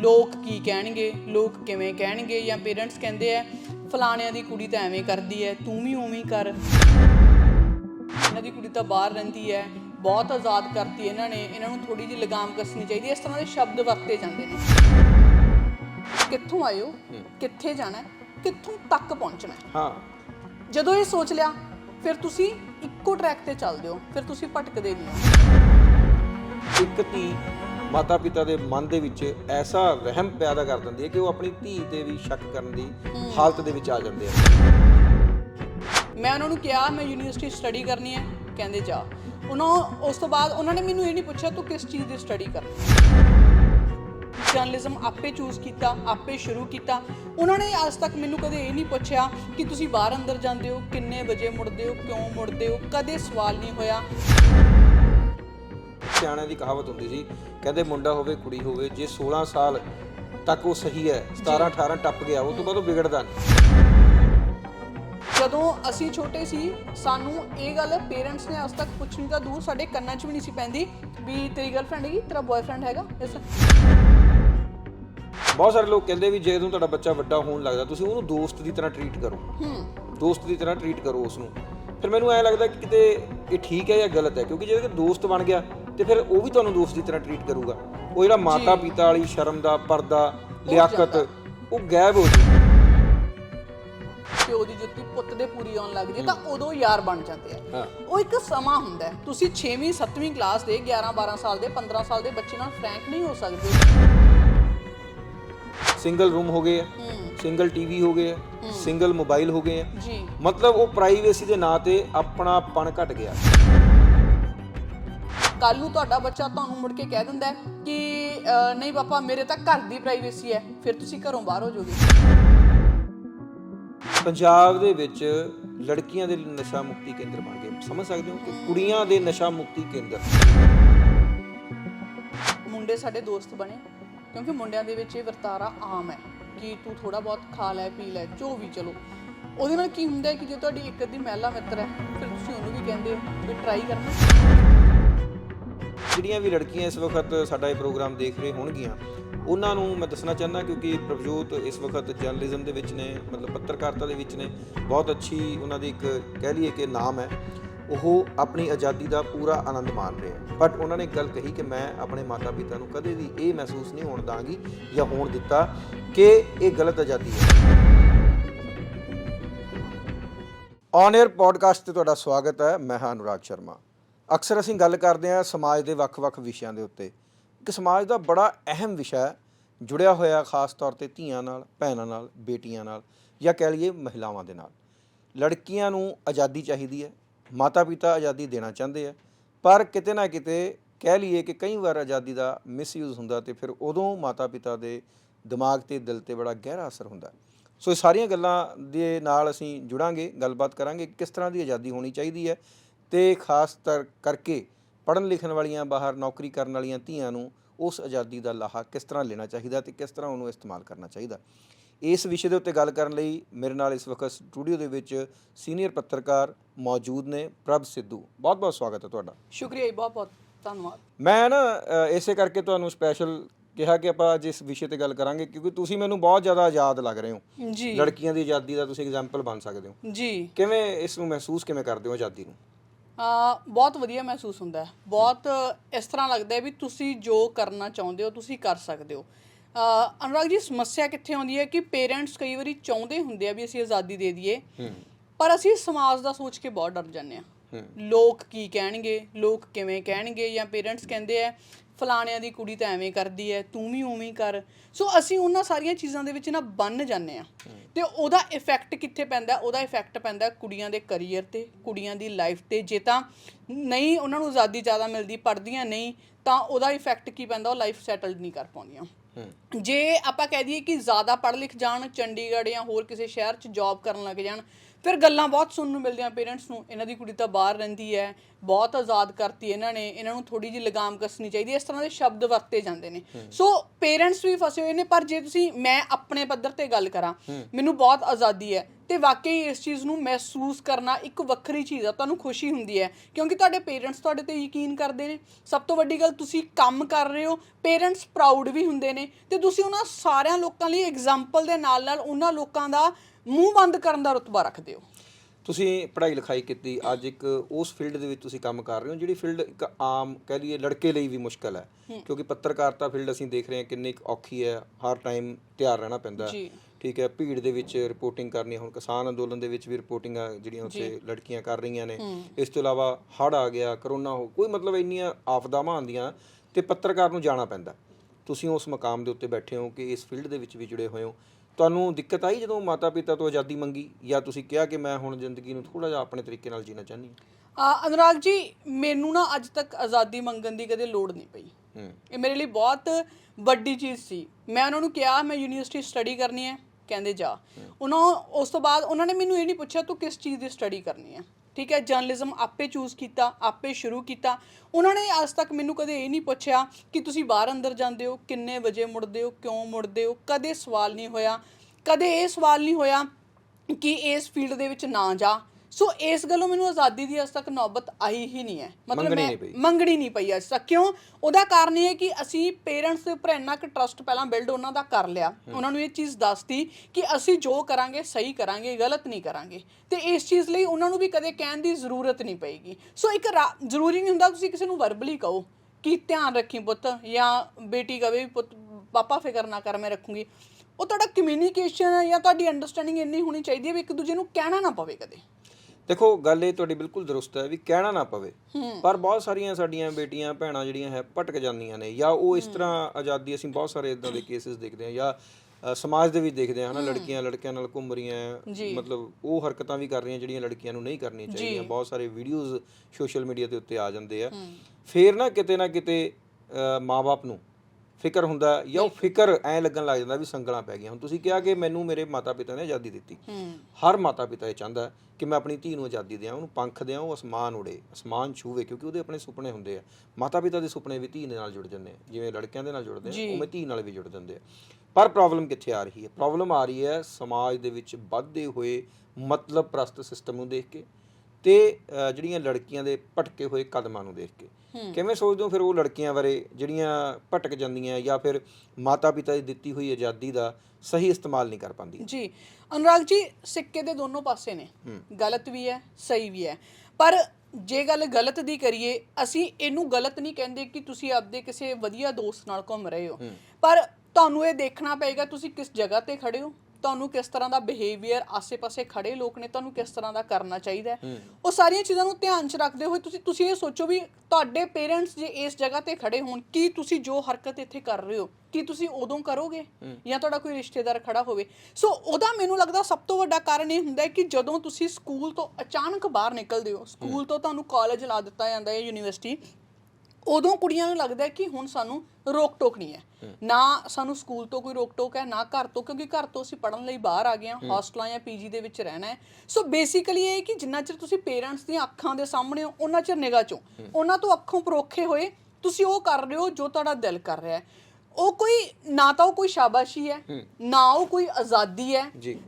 ਲੋਕ ਕੀ ਕਹਿਣਗੇ ਲੋਕ ਕਿਵੇਂ ਕਹਿਣਗੇ ਜਾਂ ਪੇਰੈਂਟਸ ਕਹਿੰਦੇ ਆ ਫਲਾਣਿਆਂ ਦੀ ਕੁੜੀ ਤਾਂ ਐਵੇਂ ਕਰਦੀ ਹੈ ਤੂੰ ਵੀ ਉਵੇਂ ਕਰ। ਇਹਨਾਂ ਦੀ ਕੁੜੀ ਤਾਂ ਬਾਹਰ ਰਹਿੰਦੀ ਹੈ ਬਹੁਤ ਆਜ਼ਾਦ ਕਰਤੀ ਇਹਨਾਂ ਨੇ ਇਹਨਾਂ ਨੂੰ ਥੋੜੀ ਜਿਹੀ ਲਗਾਮ ਕੱਸਣੀ ਚਾਹੀਦੀ ਹੈ। ਇਸ ਤਰ੍ਹਾਂ ਦੇ ਸ਼ਬਦ ਵਰਤੇ ਜਾਂਦੇ ਨੇ। ਕਿੱਥੋਂ ਆਇਓ ਕਿੱਥੇ ਜਾਣਾ? ਕਿੱਥੋਂ ਤੱਕ ਪਹੁੰਚਣਾ? ਹੈ। ਜਦੋਂ ਇਹ ਸੋਚ ਲਿਆ ਫਿਰ ਤੁਸੀਂ ਇੱਕੋ ਟਰੈਕ ਤੇ ਚੱਲਦੇ ਹੋ ਫਿਰ ਤੁਸੀਂ ਭਟਕਦੇ ਨਹੀਂ ਇੱਕ ਧੀ ਮਾਤਾ ਪਿਤਾ ਦੇ ਮਨ ਦੇ ਵਿੱਚ ਐਸਾ ਵਹਿਮ ਪੈਦਾ ਕਰ ਦਿੰਦੀ ਹੈ ਕਿ ਉਹ ਆਪਣੀ ਧੀ ਤੇ ਵੀ ਸ਼ੱਕ ਕਰਨ ਦੀ ਹਾਲਤ ਦੇ ਵਿੱਚ ਆ ਜਾਂਦੇ ਆ। ਮੈਂ ਉਹਨਾਂ ਨੂੰ ਕਿਹਾ ਮੈਂ ਯੂਨੀਵਰਸਿਟੀ ਸਟੱਡੀ ਕਰਨੀ ਹੈ। ਕਹਿੰਦੇ ਜਾ। ਉਹਨਾਂ ਉਸ ਤੋਂ ਬਾਅਦ ਉਹਨਾਂ ਨੇ ਮੈਨੂੰ ਇਹ ਨਹੀਂ ਪੁੱਛਿਆ ਤੂੰ ਕਿਸ ਚੀਜ਼ ਦੀ ਸਟੱਡੀ ਕਰਨੀ ਜਰਨਲਿਜ਼ਮ ਆਪੇ ਚੂਜ਼ ਕੀਤਾ ਆਪੇ ਸ਼ੁਰੂ ਕੀਤਾ। ਉਹਨਾਂ ਨੇ ਅੱਜ ਤੱਕ ਮੈਨੂੰ ਕਦੇ ਇਹ ਨਹੀਂ ਪੁੱਛਿਆ ਕਿ ਤੁਸੀਂ ਬਾਹਰ ਅੰਦਰ ਜਾਂਦੇ ਹੋ ਕਿੰਨੇ ਵਜੇ ਮੁੜਦੇ ਹੋ ਕਿਉਂ ਮੁੜਦੇ ਹੋ ਕਦੇ ਸਵਾਲ ਨਹੀਂ ਹੋਇਆ। ਸਿਆਣਿਆਂ ਦੀ ਕਹਾਵਤ ਹੁੰਦੀ ਸੀ ਕਹਿੰਦੇ ਮੁੰਡਾ ਹੋਵੇ ਕੁੜੀ ਹੋਵੇ ਜੇ 16 ਸਾਲ ਤੱਕ ਉਹ ਸਹੀ ਹੈ 17 18 ਟੱਪ ਗਿਆ ਉਹ ਤੋਂ ਬਾਅਦ ਉਹ ਵਿਗੜਦਾ ਨਹੀਂ। ਜਦੋਂ ਅਸੀਂ ਛੋਟੇ ਸੀ ਸਾਨੂੰ ਇਹ ਗੱਲ ਪੇਰੈਂਟਸ ਨੇ ਅੱਜ ਤੱਕ ਪੁੱਛਣੀ ਤਾਂ ਦੂਰ ਸਾਡੇ ਕੰਨਾਂ 'ਚ ਵੀ ਨਹੀਂ ਸੀ ਪੈਂਦੀ ਵੀ ਤੇਰੀ ਗਰਲਫ੍ਰੈਂਡ ਹੈਗੀ ਤੇਰਾ ਬॉयਫ੍ਰੈਂਡ ਹੈਗਾ ਇਸ ਬਹੁਤ ਸਾਰੇ ਲੋਕ ਕਹਿੰਦੇ ਵੀ ਜਦੋਂ ਤੁਹਾਡਾ ਬੱਚਾ ਵੱਡਾ ਹੋਣ ਲੱਗਦਾ ਤੁਸੀਂ ਉਹਨੂੰ ਦੋਸਤ ਦੀ ਤਰ੍ਹਾਂ ਟਰੀਟ ਕਰੋ। ਹੂੰ। ਦੋਸਤ ਦੀ ਤਰ੍ਹਾਂ ਟਰੀਟ ਕਰੋ ਉਸ ਨੂੰ ਫਿਰ ਮੈਨੂੰ ਐ ਲੱਗਦਾ ਕਿ ਕਿਤੇ ਇਹ ਠੀਕ ਹੈ ਜਾਂ ਗਲਤ ਹੈ ਕਿਉਂਕਿ ਜੇ ਦੋਸਤ ਬਣ ਗਿਆ ਤੇ ਫਿਰ ਉਹ ਵੀ ਤੁਹਾਨੂੰ ਦੋਸਤ ਦੀ ਤਰ੍ਹਾਂ ਟਰੀਟ ਕਰੂਗਾ। ਉਹ ਜਿਹੜਾ ਮਾਤਾ ਪਿਤਾ ਵਾਲੀ ਸ਼ਰਮ ਦਾ ਪਰਦਾ ਲਿਆਕਤ ਉਹ ਗਾਇਬ ਹੋ ਜੂ ਪਿਓ ਦੀ ਜੁੱਤੀ ਪੁੱਤ ਦੇ ਪੂਰੀ ਆਉਣ ਲੱਗ ਜੇ ਤਾਂ ਉਦੋਂ ਯਾਰ ਬਣ ਜਾਂਦੇ ਆ। ਉਹ ਇੱਕ ਸਮਾਂ ਹੁੰਦਾ ਹੈ। ਤੁਸੀਂ 6ਵੀਂ 7ਵੀਂ ਕਲਾਸ ਦੇ 11 12 ਸਾਲ ਦੇ 15 ਸਾਲ ਦੇ ਬੱਚੇ ਨਾਲ ਫਰੈਂਕ ਨਹੀਂ ਹੋ ਸਕਦੇ। ਸਿੰਗਲ ਰੂਮ ਹੋ ਗਏ ਆ ਸਿੰਗਲ ਟੀਵੀ ਹੋ ਗਏ ਆ ਸਿੰਗਲ ਮੋਬਾਈਲ ਹੋ ਗਏ ਆ। ਜੀ। ਮਤਲਬ ਉਹ ਪ੍ਰਾਈਵੇਸੀ ਦੇ ਨਾਂ ਤੇ ਆਪਣਾਪਣ ਘਟ ਗਿਆ। ਕੱਲ ਨੂੰ ਤੁਹਾਡਾ ਬੱਚਾ ਤੁਹਾਨੂੰ ਮੁੜ ਕੇ ਕਹਿ ਦਿੰਦਾ ਕਿ ਨਹੀਂ ਪਾਪਾ ਮੇਰੇ ਤਾਂ ਘਰ ਦੀ ਪ੍ਰਾਈਵੇਸੀ ਹੈ ਫਿਰ ਤੁਸੀਂ ਘਰੋਂ ਬਾਹਰ ਹੋ ਜਾਓਗੇ। ਪੰਜਾਬ ਦੇ ਵਿੱਚ ਲੜਕੀਆਂ ਦੇ ਲਈ ਨਸ਼ਾ ਮੁਕਤੀ ਕੇਂਦਰ ਬਣ ਗਏ। ਸਮਝ ਸਕਦੇ ਹੋ ਕਿ ਕੁੜੀਆਂ ਦੇ ਨਸ਼ਾ ਮੁਕਤੀ ਕੇਂਦਰ। ਮੁੰਡੇ ਸਾਡੇ ਦੋਸਤ ਬਣੇ। ਕਿਉਂਕਿ ਮੁੰਡਿਆਂ ਦੇ ਵਿੱਚ ਇਹ ਵਰਤਾਰਾ ਆਮ ਹੈ ਕਿ ਤੂੰ ਥੋੜਾ ਬਹੁਤ ਖਾ ਲੈ, ਪੀ ਲੈ, ਜੋ ਵੀ ਚਲੋ। ਉਹਦੇ ਨਾਲ ਕੀ ਹੁੰਦਾ ਹੈ ਕਿ ਜੇ ਤੁਹਾਡੀ ਇੱਕ ਅੱਧੀ ਮਹਿਲਾ ਮਿੱਤਰ ਹੈ, ਫਿਰ ਤੁਸੀਂ ਉਹਨੂੰ ਵੀ ਕਹਿੰਦੇ ਹੋ ਵੀ ਟਰਾਈ ਕਰਨਾ। ਜਿਹੜੀਆਂ ਵੀ ਲੜਕੀਆਂ ਇਸ ਵਕਤ ਸਾਡਾ ਇਹ ਪ੍ਰੋਗਰਾਮ ਦੇਖ ਰਹੇ ਹੋਣਗੀਆਂ, ਉਹਨਾਂ ਨੂੰ ਮੈਂ ਦੱਸਣਾ ਚਾਹੁੰਦਾ ਕਿਉਂਕਿ ਪ੍ਰਭਜੋਤ ਇਸ ਵਕਤ ਜਰਨਲਿਜ਼ਮ ਦੇ ਵਿੱਚ ਨੇ, ਮਤਲਬ ਪੱਤਰਕਾਰਤਾ ਦੇ ਵਿੱਚ ਨੇ। ਬਹੁਤ ਅੱਛੀ ਉਹਨਾਂ ਦੀ ਇੱਕ ਕਹਿ ਲਈਏ ਕਿ ਨਾਮ ਹੈ। ਉਹ ਆਪਣੀ ਆਜ਼ਾਦੀ ਦਾ ਪੂਰਾ ਆਨੰਦ ਮਾਣ ਰਹੇ ਹੈ ਬਟ ਉਹਨਾਂ ਨੇ ਗੱਲ ਕਹੀ ਕਿ ਮੈਂ ਆਪਣੇ ਮਾਤਾ ਪਿਤਾ ਨੂੰ ਕਦੇ ਵੀ ਇਹ ਮਹਿਸੂਸ ਨਹੀਂ ਹੋਣ ਦਾਂਗੀ ਜਾਂ ਹੋਣ ਦਿੱਤਾ ਕਿ ਇਹ ਗਲਤ ਆਜ਼ਾਦੀ ਹੈ। ਔਨ 에ਅਰ ਪੋਡਕਾਸਟ ਤੇ ਤੁਹਾਡਾ ਸਵਾਗਤ ਹੈ, ਮੈਂ ਹਾਂ ਅਨੁਰਾਗ ਸ਼ਰਮਾ। ਅਕਸਰ ਅਸੀਂ ਗੱਲ ਕਰਦੇ ਹਾਂ ਸਮਾਜ ਦੇ ਵੱਖ-ਵੱਖ ਵਿਸ਼ਿਆਂ ਦੇ ਉੱਤੇ। ਕਿ ਸਮਾਜ ਦਾ ਬੜਾ ਅਹਿਮ ਵਿਸ਼ਾ ਹੈ, ਜੁੜਿਆ ਹੋਇਆ ਖਾਸ ਤੌਰ ਤੇ ਧੀਆਂ ਨਾਲ, ਭੈਣਾਂ ਨਾਲ, ਬੇਟੀਆਂ ਨਾਲ ਜਾਂ ਕਹਿ ਲਈਏ ਮਹਿਲਾਵਾਂ ਦੇ ਨਾਲ। ਲੜਕੀਆਂ ਨੂੰ ਆਜ਼ਾਦੀ ਚਾਹੀਦੀ ਹੈ ਮਾਤਾ-ਪਿਤਾ ਆਜ਼ਾਦੀ ਦੇਣਾ ਚਾਹੁੰਦੇ ਆ। ਪਰ ਕਿਤੇ ਨਾ ਕਿਤੇ ਕਹਿ ਲਈਏ ਕਿ ਕਈ ਵਾਰ ਆਜ਼ਾਦੀ ਦਾ ਮਿਸਯੂਜ਼ ਹੁੰਦਾ ਤੇ ਫਿਰ ਉਦੋਂ ਮਾਤਾ-ਪਿਤਾ ਦੇ ਦਿਮਾਗ ਤੇ ਦਿਲ ਤੇ ਬੜਾ ਗਹਿਰਾ ਅਸਰ ਹੁੰਦਾ। ਸੋ ਇਹ ਸਾਰੀਆਂ ਗੱਲਾਂ ਦੇ ਨਾਲ ਅਸੀਂ ਜੁੜਾਂਗੇ, ਗੱਲਬਾਤ ਕਰਾਂਗੇ ਕਿਸ ਤਰ੍ਹਾਂ ਦੀ ਆਜ਼ਾਦੀ ਹੋਣੀ ਚਾਹੀਦੀ ਹੈ ਤੇ ਖਾਸ ਤਰ ਕਰਕੇ ਪੜ੍ਹਨ ਲਿਖਣ ਵਾਲੀਆਂ, ਬਾਹਰ ਨੌਕਰੀ ਕਰਨ ਵਾਲੀਆਂ ਧੀਆਂ ਨੂੰ ਉਸ ਆਜ਼ਾਦੀ ਦਾ ਲਾਹਾ ਕਿਸ ਤਰ੍ਹਾਂ ਲੈਣਾ ਚਾਹੀਦਾ ਤੇ ਕਿਸ ਤਰ੍ਹਾਂ ਉਹਨੂੰ ਇਸਤੇਮਾਲ ਕਰਨਾ ਚਾਹੀਦਾ। ਇਸ ਵਿਸ਼ੇ ਦੇ ਉੱਤੇ ਗੱਲ ਕਰਨ ਲਈ ਮੇਰੇ ਨਾਲ ਇਸ ਵਕਤ ਸਟੂਡੀਓ ਦੇ ਵਿੱਚ ਸੀਨੀਅਰ ਪੱਤਰਕਾਰ ਮੌਜੂਦ ਨੇ ਪ੍ਰਭ ਸਿੱਧੂ। ਬਹੁਤ ਬਹੁਤ ਸਵਾਗਤ ਹੈ ਤੁਹਾਡਾ। ਸ਼ੁਕਰੀਆ ਜੀ ਬਹੁਤ ਬਹੁਤ ਧੰਨਵਾਦ। ਮੈਂ ਨਾ ਇਸੇ ਕਰਕੇ ਤੁਹਾਨੂੰ ਸਪੈਸ਼ਲ ਕਿਹਾ ਕਿ ਆਪਾਂ ਅੱਜ ਇਸ ਵਿਸ਼ੇ ਤੇ ਗੱਲ ਕਰਾਂਗੇ ਕਿਉਂਕਿ ਤੁਸੀਂ ਮੈਨੂੰ ਬਹੁਤ ਜ਼ਿਆਦਾ ਆਜ਼ਾਦ ਲੱਗ ਰਹੇ ਹੋ। ਜੀ। ਲੜਕੀਆਂ ਦੀ ਆਜ਼ਾਦੀ ਦਾ ਤੁਸੀਂ ਐਗਜ਼ਾਮਪਲ ਬਣ ਸਕਦੇ ਹੋ। ਜੀ। ਕਿਵੇਂ ਇਸ ਨੂੰ ਮਹਿਸੂਸ ਕਿਵੇਂ ਕਰਦੇ ਹੋ ਆਜ਼ਾਦੀ ਨੂੰ? ਆ ਬਹੁਤ ਵਧੀਆ ਮਹਿਸੂਸ ਹੁੰਦਾ ਹੈ। ਬਹੁਤ ਇਸ ਤਰ੍ਹਾਂ ਲੱਗਦਾ ਹੈ ਵੀ ਤੁਸੀਂ ਜੋ ਕਰਨਾ ਚਾਹੁੰਦੇ ਹੋ ਤੁਸੀਂ ਕਰ ਸਕਦੇ ਹੋ। ਅਨੁਰਾਗ ਜੀ ਸਮੱਸਿਆ ਕਿੱਥੇ ਆਉਂਦੀ ਹੈ ਕਿ ਪੇਰੈਂਟਸ ਕਈ ਵਾਰੀ ਚਾਹੁੰਦੇ ਹੁੰਦੇ ਆ ਵੀ ਅਸੀਂ ਆਜ਼ਾਦੀ ਦੇ ਦਈਏ ਪਰ ਅਸੀਂ ਸਮਾਜ ਦਾ ਸੋਚ ਕੇ ਬਹੁਤ ਡਰ ਜਾਂਦੇ ਆ। ਲੋਕ ਕੀ ਕਹਿਣਗੇ ਲੋਕ ਕਿਵੇਂ ਕਹਿਣਗੇ ਜਾਂ ਪੇਰੈਂਟਸ ਕਹਿੰਦੇ ਆ ਫਲਾਣਿਆਂ ਦੀ ਕੁੜੀ ਤਾਂ ਐਵੇਂ ਕਰਦੀ ਹੈ ਤੂੰ ਵੀ ਉਵੇਂ ਕਰ। ਸੋ ਅਸੀਂ ਉਹਨਾਂ ਸਾਰੀਆਂ ਚੀਜ਼ਾਂ ਦੇ ਵਿੱਚ ਨਾ ਬੰਨ ਜਾਂਦੇ ਆ। ਤੇ ਉਹਦਾ ਇਫੈਕਟ ਕਿੱਥੇ ਪੈਂਦਾ? ਉਹਦਾ ਇਫੈਕਟ ਪੈਂਦਾ ਕੁੜੀਆਂ ਦੇ ਕੈਰੀਅਰ ਤੇ ਕੁੜੀਆਂ ਦੀ ਲਾਈਫ ਤੇ। ਜੇ ਤਾਂ ਨਹੀਂ ਉਹਨਾਂ ਨੂੰ ਆਜ਼ਾਦੀ ਜ਼ਿਆਦਾ ਮਿਲਦੀ ਪੜ੍ਹਦੀਆਂ ਨਹੀਂ ਤਾਂ ਉਹਦਾ ਇਫੈਕਟ ਕੀ ਪੈਂਦਾ? ਉਹ ਲਾਈਫ ਸੈਟਲਡ ਨਹੀਂ ਕਰ ਪਾਉਂਦੀਆਂ। ਜੇ ਆਪਾਂ ਕਹਿ ਦਈਏ ਕਿ ਜ਼ਿਆਦਾ ਪੜ੍ਹ ਲਿਖ ਜਾਣ, ਚੰਡੀਗੜ੍ਹ ਜਾਂ ਹੋਰ ਕਿਸੇ ਸ਼ਹਿਰ 'ਚ ਜੌਬ ਕਰਨ ਲੱਗ ਜਾਣ ਫਿਰ ਗੱਲਾਂ ਬਹੁਤ ਸੁਣਨ ਨੂੰ ਮਿਲਦੀਆਂ ਪੇਰੈਂਟਸ ਨੂੰ ਇਹਨਾਂ ਦੀ ਕੁੜੀ ਤਾਂ ਬਾਹਰ ਰਹਿੰਦੀ ਹੈ ਬਹੁਤ ਆਜ਼ਾਦ ਕਰਤੀ ਇਹਨਾਂ ਨੇ ਇਹਨਾਂ ਨੂੰ ਥੋੜੀ ਜਿਹੀ ਲਗਾਮ ਕੱਸਣੀ ਚਾਹੀਦੀ ਹੈ ਇਸ ਤਰ੍ਹਾਂ ਦੇ ਸ਼ਬਦ ਵਰਤੇ ਜਾਂਦੇ ਨੇ। ਸੋ ਪੇਰੈਂਟਸ ਵੀ ਫਸੇ ਹੋਏ ਨੇ ਪਰ ਜੇ ਤੁਸੀਂ ਮੈਂ ਆਪਣੇ ਪੱਧਰ ਤੇ ਗੱਲ ਕਰਾਂ ਮੈਨੂੰ ਬਹੁਤ ਆਜ਼ਾਦੀ ਹੈ ਤੇ ਵਾਕਈ ਇਸ ਚੀਜ਼ ਨੂੰ ਮਹਿਸੂਸ ਕਰਨਾ ਇੱਕ ਵੱਖਰੀ ਚੀਜ਼ ਆ ਤੁਹਾਨੂੰ ਖੁਸ਼ੀ ਹੁੰਦੀ ਹੈ ਕਿਉਂਕਿ ਤੁਹਾਡੇ ਪੇਰੈਂਟਸ ਤੁਹਾਡੇ ਤੇ ਯਕੀਨ ਕਰਦੇ ਨੇ। ਸਭ ਤੋਂ ਵੱਡੀ ਗੱਲ ਤੁਸੀਂ ਕੰਮ ਕਰ ਰਹੇ ਹੋ ਪੇਰੈਂਟਸ ਪ੍ਰਾਊਡ ਵੀ ਹੁੰਦੇ ਨੇ ਤੇ ਤੁਸੀਂ ਉਹਨਾਂ ਸਾਰਿਆਂ ਲੋਕਾਂ ਲਈ ਐਗਜ਼ਾਮਪਲ ਦੇ ਨਾਲ ਨਾਲ ਉਹਨਾਂ ਲੋਕਾਂ ਦਾ ਮੂੰਹ ਬੰਦ ਕਰਨ ਦਾ ਰੁਤਬਾ ਰੱਖਦੇ ਹੋ। ਤੁਸੀਂ ਪੜ੍ਹਾਈ ਲਿਖਾਈ ਕੀਤੀ ਅੱਜ ਇੱਕ ਉਸ ਫੀਲਡ ਦੇ ਵਿੱਚ ਤੁਸੀਂ ਕੰਮ ਕਰ ਰਹੇ ਹੋ ਜਿਹੜੀ ਫੀਲਡ ਇੱਕ ਆਮ ਕਹਿ ਲਈਏ ਲੜਕੇ ਲਈ ਵੀ ਮੁਸ਼ਕਲ ਹੈ। ਕਿਉਂਕਿ ਪੱਤਰਕਾਰਤਾ ਫੀਲਡ ਅਸੀਂ ਦੇਖ ਰਹੇ ਹਾਂ ਕਿੰਨੀ ਔਖੀ ਹੈ ਹਰ ਟਾਈਮ ਤਿਆਰ ਰਹਿਣਾ ਪੈਂਦਾ ਹੈ। ਠੀਕ ਹੈ ਭੀੜ ਦੇ ਵਿੱਚ ਰਿਪੋਰਟਿੰਗ ਕਰਨੀ ਹੁਣ ਕਿਸਾਨ ਅੰਦੋਲਨ ਦੇ ਵਿੱਚ ਵੀ ਰਿਪੋਰਟਿੰਗਾਂ ਜਿਹੜੀਆਂ ਉੱਥੇ ਲੜਕੀਆਂ ਕਰ ਰਹੀਆਂ ਨੇ। ਇਸ ਤੋਂ ਇਲਾਵਾ ਹੜ੍ਹ ਆ ਗਿਆ ਕਰੋਨਾ ਹੋ ਕੋਈ ਮਤਲਬ ਇੰਨੀਆਂ ਆਫਦਾਵਾਂ ਆਉਂਦੀਆਂ ਤੇ ਪੱਤਰਕਾਰ ਨੂੰ ਜਾਣਾ ਪੈਂਦਾ। ਤੁਸੀਂ ਉਸ ਮਕਾਮ ਦੇ ਉੱਤੇ ਬੈਠੇ ਹੋ ਕਿ ਇਸ ਫੀਲਡ ਦੇ ਵਿੱਚ ਵੀ ਜੁੜੇ ਹੋਏ ਹੋ। ਤੁਹਾਨੂੰ ਦਿੱਕਤ ਆਈ ਜਦੋਂ ਮਾਤਾ ਪਿਤਾ ਤੋਂ ਆਜ਼ਾਦੀ ਮੰਗੀ? ਜਾਂ ਤੁਸੀਂ ਕਿਹਾ ਕਿ ਮੈਂ ਹੁਣ ਜ਼ਿੰਦਗੀ ਨੂੰ ਥੋੜਾ ਜਿਹਾ ਆਪਣੇ ਤਰੀਕੇ ਨਾਲ ਜੀਣਾ ਚਾਹੁੰਦੀ ਹਾਂ? ਆ ਅਨੁਰਾਗ ਜੀ ਮੈਨੂੰ ਨਾ ਅੱਜ ਤੱਕ ਆਜ਼ਾਦੀ ਮੰਗਣ ਦੀ ਕਦੇ ਲੋੜ ਨਹੀਂ ਪਈ। ਇਹ ਮੇਰੇ ਲਈ ਬਹੁਤ ਵੱਡੀ ਚੀਜ਼ ਸੀ। ਮੈਂ ਉਹਨਾਂ ਨੂੰ ਕਿਹਾ ਮੈਂ ਯੂਨੀਵਰਸਿਟੀ ਸਟੱਡੀ ਕਰਨੀ ਹੈ। ਕਹਿੰਦੇ ਜਾ। ਉਹਨਾਂ ਉਸ ਤੋਂ ਬਾਅਦ ਉਹਨਾਂ ਨੇ ਮੈਨੂੰ ਇਹ ਨਹੀਂ ਪੁੱਛਿਆ ਤੂੰ ਕਿਸ ਚੀਜ਼ ਦੀ ਸਟੱਡੀ ਕਰਨੀ ਹੈ? ਠੀਕ ਹੈ ਜਰਨਲਿਜ਼ਮ ਆਪੇ ਚੂਜ਼ ਕੀਤਾ, ਆਪੇ ਸ਼ੁਰੂ ਕੀਤਾ। ਉਹਨਾਂ ਨੇ ਅੱਜ ਤੱਕ ਮੈਨੂੰ ਕਦੇ ਇਹ ਨਹੀਂ ਪੁੱਛਿਆ ਕਿ ਤੁਸੀਂ ਬਾਹਰ ਅੰਦਰ ਜਾਂਦੇ ਹੋ, ਕਿੰਨੇ ਵਜੇ ਮੁੜਦੇ ਹੋ, ਕਿਉਂ ਮੁੜਦੇ ਹੋ, ਕਦੇ ਸਵਾਲ ਨਹੀਂ ਹੋਇਆ। ਕਦੇ ਇਹ ਸਵਾਲ ਨਹੀਂ ਹੋਇਆ ਕਿ ਇਸ ਫੀਲਡ ਦੇ ਵਿੱਚ ਨਾ ਜਾ। ਸੋ ਇਸ ਗੱਲੋਂ ਮੈਨੂੰ ਆਜ਼ਾਦੀ ਦੀ ਅਜ ਤੱਕ ਨੌਬਤ ਆਈ ਹੀ ਨਹੀਂ ਹੈ। ਮਤਲਬ ਮੰਗਣੀ ਮੈਂ ਨਹੀਂ ਪਈ। ਮੰਗਣੀ ਨਹੀਂ ਪਈ ਅੱਜ ਤੱਕ। ਕਿਉਂ? ਉਹਦਾ ਕਾਰਨ ਇਹ ਹੈ ਕਿ ਅਸੀਂ ਪੇਰੈਂਟਸ ਦੇ ਉੱਪਰ ਇੰਨਾ ਕੁ ਟਰਸਟ ਪਹਿਲਾਂ ਬਿਲਡ ਉਹਨਾਂ ਦਾ ਕਰ ਲਿਆ। ਉਹਨਾਂ ਨੂੰ ਇਹ ਚੀਜ਼ ਦੱਸਤੀ ਕਿ ਅਸੀਂ ਜੋ ਕਰਾਂਗੇ ਸਹੀ ਕਰਾਂਗੇ ਗਲਤ ਨਹੀਂ ਕਰਾਂਗੇ। ਤੇ ਇਸ ਚੀਜ਼ ਲਈ ਉਹਨਾਂ ਨੂੰ ਵੀ ਕਦੇ ਕਹਿਣ ਦੀ ਜ਼ਰੂਰਤ ਨਹੀਂ ਪਏਗੀ। ਸੋ ਇੱਕ ਰਾ- ਜ਼ਰੂਰੀ ਨਹੀਂ ਹੁੰਦਾ ਤੁਸੀਂ ਕਿਸੇ ਨੂੰ ਵਰਬਲੀ ਕਹੋ ਕਿ ਧਿਆਨ ਰੱਖੀ ਪੁੱਤ ਜਾਂ ਬੇਟੀ ਕਵੇ ਵੀ ਪੁੱਤ ਪਾਪਾ ਫਿਕਰ ਨਾ ਕਰ ਮੈਂ ਰੱਖੂੰਗੀ। ਉਹ ਤੁਹਾਡਾ ਕਮਿਊਨੀਕੇਸ਼ਨ ਜਾਂ ਤੁਹਾਡੀ ਅੰਡਰਸਟੈਂਡਿੰਗ ਇੰਨੀ ਹੋਣੀ ਚਾਹੀਦੀ ਹੈ ਵੀ ਇੱਕ ਦੂਜੇ ਨੂੰ ਕਹਿਣਾ ਨਾ ਪਵੇ ਕਦੇ। ਦੇਖੋ ਗੱਲ ਇਹ ਤੁਹਾਡੀ ਬਿਲਕੁਲ ਦਰੁਸਤ ਹੈ ਵੀ ਕਹਿਣਾ ਨਾ ਪਵੇ। ਪਰ ਬਹੁਤ ਸਾਰੀਆਂ ਸਾਡੀਆਂ ਬੇਟੀਆਂ ਭੈਣਾਂ ਜਿਹੜੀਆਂ ਹੈ ਭਟਕ ਜਾਂਦੀਆਂ ਨੇ ਜਾਂ ਉਹ ਇਸ ਤਰ੍ਹਾਂ ਆਜ਼ਾਦੀ ਅਸੀਂ ਬਹੁਤ ਸਾਰੇ ਇਦਾਂ ਦੇ ਕੇਸਿਸ ਦੇਖਦੇ ਹਾਂ ਜਾਂ ਸਮਾਜ ਦੇ ਵਿੱਚ ਦੇਖਦੇ ਹਾਂ ਹਨਾ ਲੜਕੀਆਂ ਲੜਕਿਆਂ ਨਾਲ ਘੁੰਮ ਰਹੀਆਂ ਮਤਲਬ ਉਹ ਹਰਕਤਾਂ ਵੀ ਕਰ ਰਹੀਆਂ ਜਿਹੜੀਆਂ ਲੜਕੀਆਂ ਨੂੰ ਨਹੀਂ ਕਰਨੀਆਂ ਚਾਹੀਦੀਆਂ। ਬਹੁਤ ਸਾਰੇ ਵੀਡੀਓਜ਼ ਸੋਸ਼ਲ ਮੀਡੀਆ ਦੇ ਉੱਤੇ ਆ ਜਾਂਦੇ ਆ। ਫੇਰ ਨਾ ਕਿਤੇ ਨਾ ਕਿਤੇ ਮਾਪੇ ਨੂੰ ਫਿਕਰ ਹੁੰਦਾ ਜਾਂ ਉਹ ਫਿਕਰ ਐ ਲੱਗਣ ਲੱਗ ਜਾਂਦਾ ਵੀ ਸੰਗਲਾਂ ਪੈ ਗਈਆਂ। ਹੁਣ ਤੁਸੀਂ ਕਿਹਾ ਕਿ ਮੈਨੂੰ ਮੇਰੇ ਮਾਤਾ ਪਿਤਾ ਨੇ ਆਜ਼ਾਦੀ ਦਿੱਤੀ। ਹਰ ਮਾਤਾ ਪਿਤਾ ਇਹ ਚਾਹੁੰਦਾ ਕਿ ਮੈਂ ਆਪਣੀ ਧੀ ਨੂੰ ਆਜ਼ਾਦੀ ਦਿਆਂ ਉਹਨੂੰ ਪੰਖ ਦਿਆਂ ਉਹ ਅਸਮਾਨ ਉੜੇ ਅਸਮਾਨ ਛੂਵੇ ਕਿਉਂਕਿ ਉਹਦੇ ਆਪਣੇ ਸੁਪਨੇ ਹੁੰਦੇ ਆ। ਮਾਤਾ ਪਿਤਾ ਦੇ ਸੁਪਨੇ ਵੀ ਧੀ ਦੇ ਨਾਲ ਜੁੜ ਜਾਂਦੇ ਆ। ਜਿਵੇਂ ਲੜਕਿਆਂ ਦੇ ਨਾਲ ਜੁੜਦੇ ਆ ਉਵੇਂ ਧੀ ਨਾਲ ਵੀ ਜੁੜ ਜਾਂਦੇ ਆ। ਪਰ ਪ੍ਰੋਬਲਮ ਕਿੱਥੇ ਆ ਰਹੀ ਹੈ? ਪ੍ਰੋਬਲਮ ਆ ਰਹੀ ਹੈ ਸਮਾਜ ਦੇ ਵਿੱਚ ਵੱਧਦੇ ਹੋਏ ਮਤਲਬ ਪ੍ਰਸਤ ਸਿਸਟਮ ਨੂੰ ਦੇਖ ਕੇ। ਤੇ ਜਿਹੜੀਆਂ ਲੜਕੀਆਂ ਦੇ ਭਟਕੇ ਹੋਏ ਕਦਮਾਂ ਨੂੰ ਦੇਖ ਕੇ। ਕਿਵੇਂ ਸੋਚਦੇ ਹੋ ਫਿਰ ਉਹ ਲੜਕੀਆਂ ਬਾਰੇ ਜਿਹੜੀਆਂ ਭਟਕ ਜਾਂਦੀਆਂ ਜਾਂ ਫਿਰ ਮਾਤਾ ਪਿਤਾ ਦੀ ਦਿੱਤੀ ਹੋਈ ਆਜ਼ਾਦੀ ਦਾ ਸਹੀ ਇਸਤੇਮਾਲ ਨਹੀਂ ਕਰ ਪਾਉਂਦੀ ਜੀ ਅਨੁਰਾਗ ਜੀ ਸਿੱਕੇ ਦੇ ਦੋਨੋਂ ਪਾਸੇ ਨੇ। ਗਲਤ ਵੀ ਹੈ ਸਹੀ ਵੀ ਹੈ। ਪਰ ਜੇ ਗੱਲ ਗਲਤ ਦੀ ਕਰੀਏ ਅਸੀਂ ਇਹਨੂੰ ਗਲਤ ਨਹੀਂ ਕਹਿੰਦੇ ਕਿ ਤੁਸੀਂ ਆਪਦੇ ਕਿਸੇ ਵਧੀਆ ਦੋਸਤ ਨਾਲ ਘੁੰਮ ਰਹੇ ਹੋ। ਪਰ ਤੁਹਾਨੂੰ ਇਹ ਦੇਖਣਾ ਪਏਗਾ ਤੁਸੀਂ ਕਿਸ ਜਗ੍ਹਾ ਤੇ ਖੜੇ ਹੋ। ਤੁਹਾਨੂੰ ਕਿਸ ਤਰ੍ਹਾਂ ਦਾ ਬਿਹੇਵੀਅਰ ਆਸੇ-ਪਾਸੇ ਖੜੇ ਲੋਕ ਨੇ ਤੁਹਾਨੂੰ ਕਿਸ ਤਰ੍ਹਾਂ ਦਾ ਕਰਨਾ ਚਾਹੀਦਾ ਹੈ। ਉਹ ਸਾਰੀਆਂ ਚੀਜ਼ਾਂ ਨੂੰ ਧਿਆਨ 'ਚ ਰੱਖਦੇ ਹੋਏ ਤੁਸੀਂ ਤੁਸੀਂ ਇਹ ਸੋਚੋ ਵੀ ਤੁਹਾਡੇ ਪੇਰੈਂਟਸ ਜੇ ਇਸ ਜਗ੍ਹਾ ਤੇ ਖੜੇ ਹੋਣ ਕੀ ਤੁਸੀਂ ਜੋ ਹਰਕਤ ਇੱਥੇ ਕਰ ਰਹੇ ਹੋ ਕੀ ਤੁਸੀਂ ਉਦੋਂ ਕਰੋਗੇ? ਜਾਂ ਤੁਹਾਡਾ ਕੋਈ ਰਿਸ਼ਤੇਦਾਰ ਖੜਾ ਹੋਵੇ। ਸੋ ਉਹਦਾ ਮੈਨੂੰ ਲੱਗਦਾ ਸਭ ਤੋਂ ਵੱਡਾ ਕਾਰਨ ਇਹ ਹੁੰਦਾ ਹੈ ਕਿ ਜਦੋਂ ਤੁਸੀਂ ਸਕੂਲ ਤੋਂ ਅਚਾਨਕ ਬਾਹਰ ਨਿਕਲਦੇ ਹੋ ਸਕੂਲ ਤੋਂ ਤੁਹਾਨੂੰ ਕਾਲਜ ਲਾ ਦਿੱਤਾ ਜਾਂਦਾ ਹੈ ਯੂਨੀਵਰਸਿਟੀ ਉਦੋਂ ਕੁੜੀਆਂ ਨੂੰ ਲੱਗਦਾ ਹੈ ਕਿ ਹੁਣ ਸਾਨੂੰ ਰੋਕ ਟੋਕ ਨਹੀਂ ਹੈ। ਨਾ ਸਾਨੂੰ ਸਕੂਲ ਤੋਂ ਕੋਈ ਰੋਕ ਟੋਕ ਹੈ ਨਾ ਘਰ ਤੋਂ ਕਿਉਂਕਿ ਘਰ ਤੋਂ ਅਸੀਂ ਪੜਨ ਲਈ ਬਾਹਰ ਆ ਗਏ ਹਾਂ ਹੌਸਟਲਾਂ ਜਾਂ ਪੀਜੀ ਦੇ ਵਿੱਚ ਰਹਿਣਾ ਹੈ। ਸੋ ਬੇਸਿਕਲੀ ਇਹ ਹੈ ਕਿ ਜਿੰਨਾ ਚਿਰ ਤੁਸੀਂ ਪੇਰੈਂਟਸ ਦੀਆਂ ਅੱਖਾਂ ਦੇ ਸਾਹਮਣੇ ਹੋ ਉਹਨਾਂ ਚਿਰ ਨਿਗਾਹ ਚੋਂ ਉਹਨਾਂ ਤੋਂ ਅੱਖੋਂ ਪਰੋਖੇ ਹੋਏ ਤੁਸੀਂ ਉਹ ਕਰ ਰਹੇ ਹੋ ਜੋ ਤੁਹਾਡਾ ਦਿਲ ਕਰ ਰਿਹਾ ਹੈ। ਉਹ ਕੋਈ ਨਾ ਤਾਂ ਉਹ ਕੋਈ ਸ਼ਾਬਾਸ਼ੀ ਹੈ ਨਾ ਉਹ ਕੋਈ ਆਜ਼ਾਦੀ ਹੈ।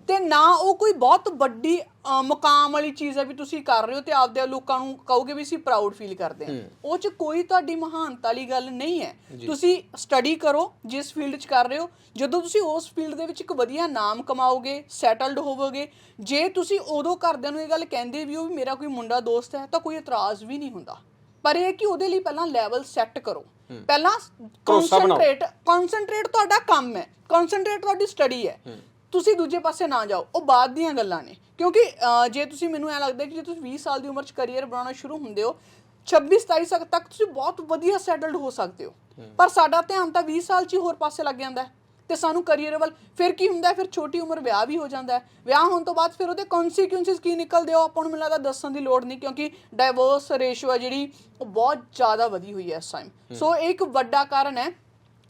ਤੇ ਨਾ ਉਹ ਕੋਈ ਬਹੁਤ ਵੱਡੀ ਮੁਕਾਮ ਵਾਲੀ ਚੀਜ਼ ਹੈ ਵੀ ਤੁਸੀਂ ਕਰ ਰਹੇ ਹੋ ਤੇ ਆਪਦੇ ਲੋਕਾਂ ਨੂੰ ਕਹੋਗੇ ਵੀ ਅਸੀਂ ਪ੍ਰਾਊਡ ਫੀਲ ਕਰਦੇ ਹਾਂ। ਉਹ ਚ ਕੋਈ ਤੁਹਾਡੀ ਮਹਾਨਤਾ ਵਾਲੀ ਗੱਲ ਨਹੀਂ ਹੈ। ਤੁਸੀਂ ਸਟੱਡੀ ਕਰੋ ਜਿਸ ਫੀਲਡ 'ਚ ਕਰ ਰਹੇ ਹੋ ਜਦੋਂ ਤੁਸੀਂ ਉਸ ਫੀਲਡ ਦੇ ਵਿੱਚ ਇੱਕ ਵਧੀਆ ਨਾਮ ਕਮਾਓਗੇ ਸੈਟਲਡ ਹੋਵੋਗੇ ਜੇ ਤੁਸੀਂ ਉਦੋਂ ਘਰਦਿਆਂ ਨੂੰ ਇਹ ਗੱਲ ਕਹਿੰਦੇ ਵੀ ਹੋ ਵੀ ਮੇਰਾ ਕੋਈ ਮੁੰਡਾ ਦੋਸਤ ਹੈ ਤਾਂ ਕੋਈ ਇਤਰਾਜ਼ ਵੀ ਨਹੀਂ ਹੁੰਦਾ। ਪਰ ਇਹ ਕਿ ਉਹਦੇ ਲਈ ਪਹਿਲਾਂ ਲੈਵਲ ਸੈੱਟ ਕਰੋ। ਪਹਿਲਾਂ। ਕਨਸੈਂਟਰੇਟ ਕਨਸੈਂਟਰੇਟ ਤੁਹਾਡਾ ਕੰਮ ਹੈ। ਕਨਸੈਂਟਰੇਟ ਤੁਹਾਡੀ ਸਟੱਡੀ ਹੈ। ਤੁਸੀਂ ਦੂਜੇ ਪਾਸੇ ਨਾ ਜਾਓ। ਉਹ ਬਾਅਦ ਦੀਆਂ ਗੱਲਾਂ ਨੇ। ਕਿਉਂਕਿ ਜੇ ਤੁਸੀਂ ਮੈਨੂੰ ਐ ਲੱਗਦਾ ਕਿ ਜੇ ਤੁਸੀਂ 20 ਸਾਲ ਦੀ ਉਮਰ 'ਚ ਕੈਰੀਅਰ ਬਣਾਉਣਾ ਸ਼ੁਰੂ ਹੁੰਦੇ ਹੋ 26 27 ਸਾਲ ਤੱਕ ਤੁਸੀਂ ਬਹੁਤ ਵਧੀਆ ਸੈਟਲਡ ਹੋ ਸਕਦੇ ਹੋ। ਪਰ ਸਾਡਾ ਧਿਆਨ ਤਾਂ 20 ਸਾਲ 'ਚ ਹੀ ਹੋਰ ਪਾਸੇ ਲੱਗ ਜਾਂਦਾ ਹੈ। ਤੇ ਸਾਨੂੰ ਕੈਰੀਅਰ ਵੱਲ ਫਿਰ ਕੀ ਹੁੰਦਾ? ਫਿਰ ਛੋਟੀ ਉਮਰ ਵਿਆਹ ਵੀ ਹੋ ਜਾਂਦਾ ਹੈ। ਵਿਆਹ ਹੋਣ ਤੋਂ ਬਾਅਦ ਫਿਰ ਉਹਦੇ ਕਨਸੀਕੁਐਂਸਸ ਕੀ ਨਿਕਲਦੇ ਹੋ ਆਪਾਂ ਨੂੰ ਮੈਨੂੰ ਲੱਗਦਾ ਦੱਸਣ ਦੀ ਲੋੜ ਨਹੀਂ ਕਿਉਂਕਿ ਡਾਈਵੋਰਸ ਰੇਸ਼ੋ ਹੈ ਜਿਹੜੀ ਉਹ ਬਹੁਤ ਜ਼ਿਆਦਾ ਵਧੀ ਹੋਈ ਹੈ ਇਸ ਟਾਈਮ ਸੋ ਇਹ ਇੱਕ ਵੱਡਾ ਕਾਰਨ ਹੈ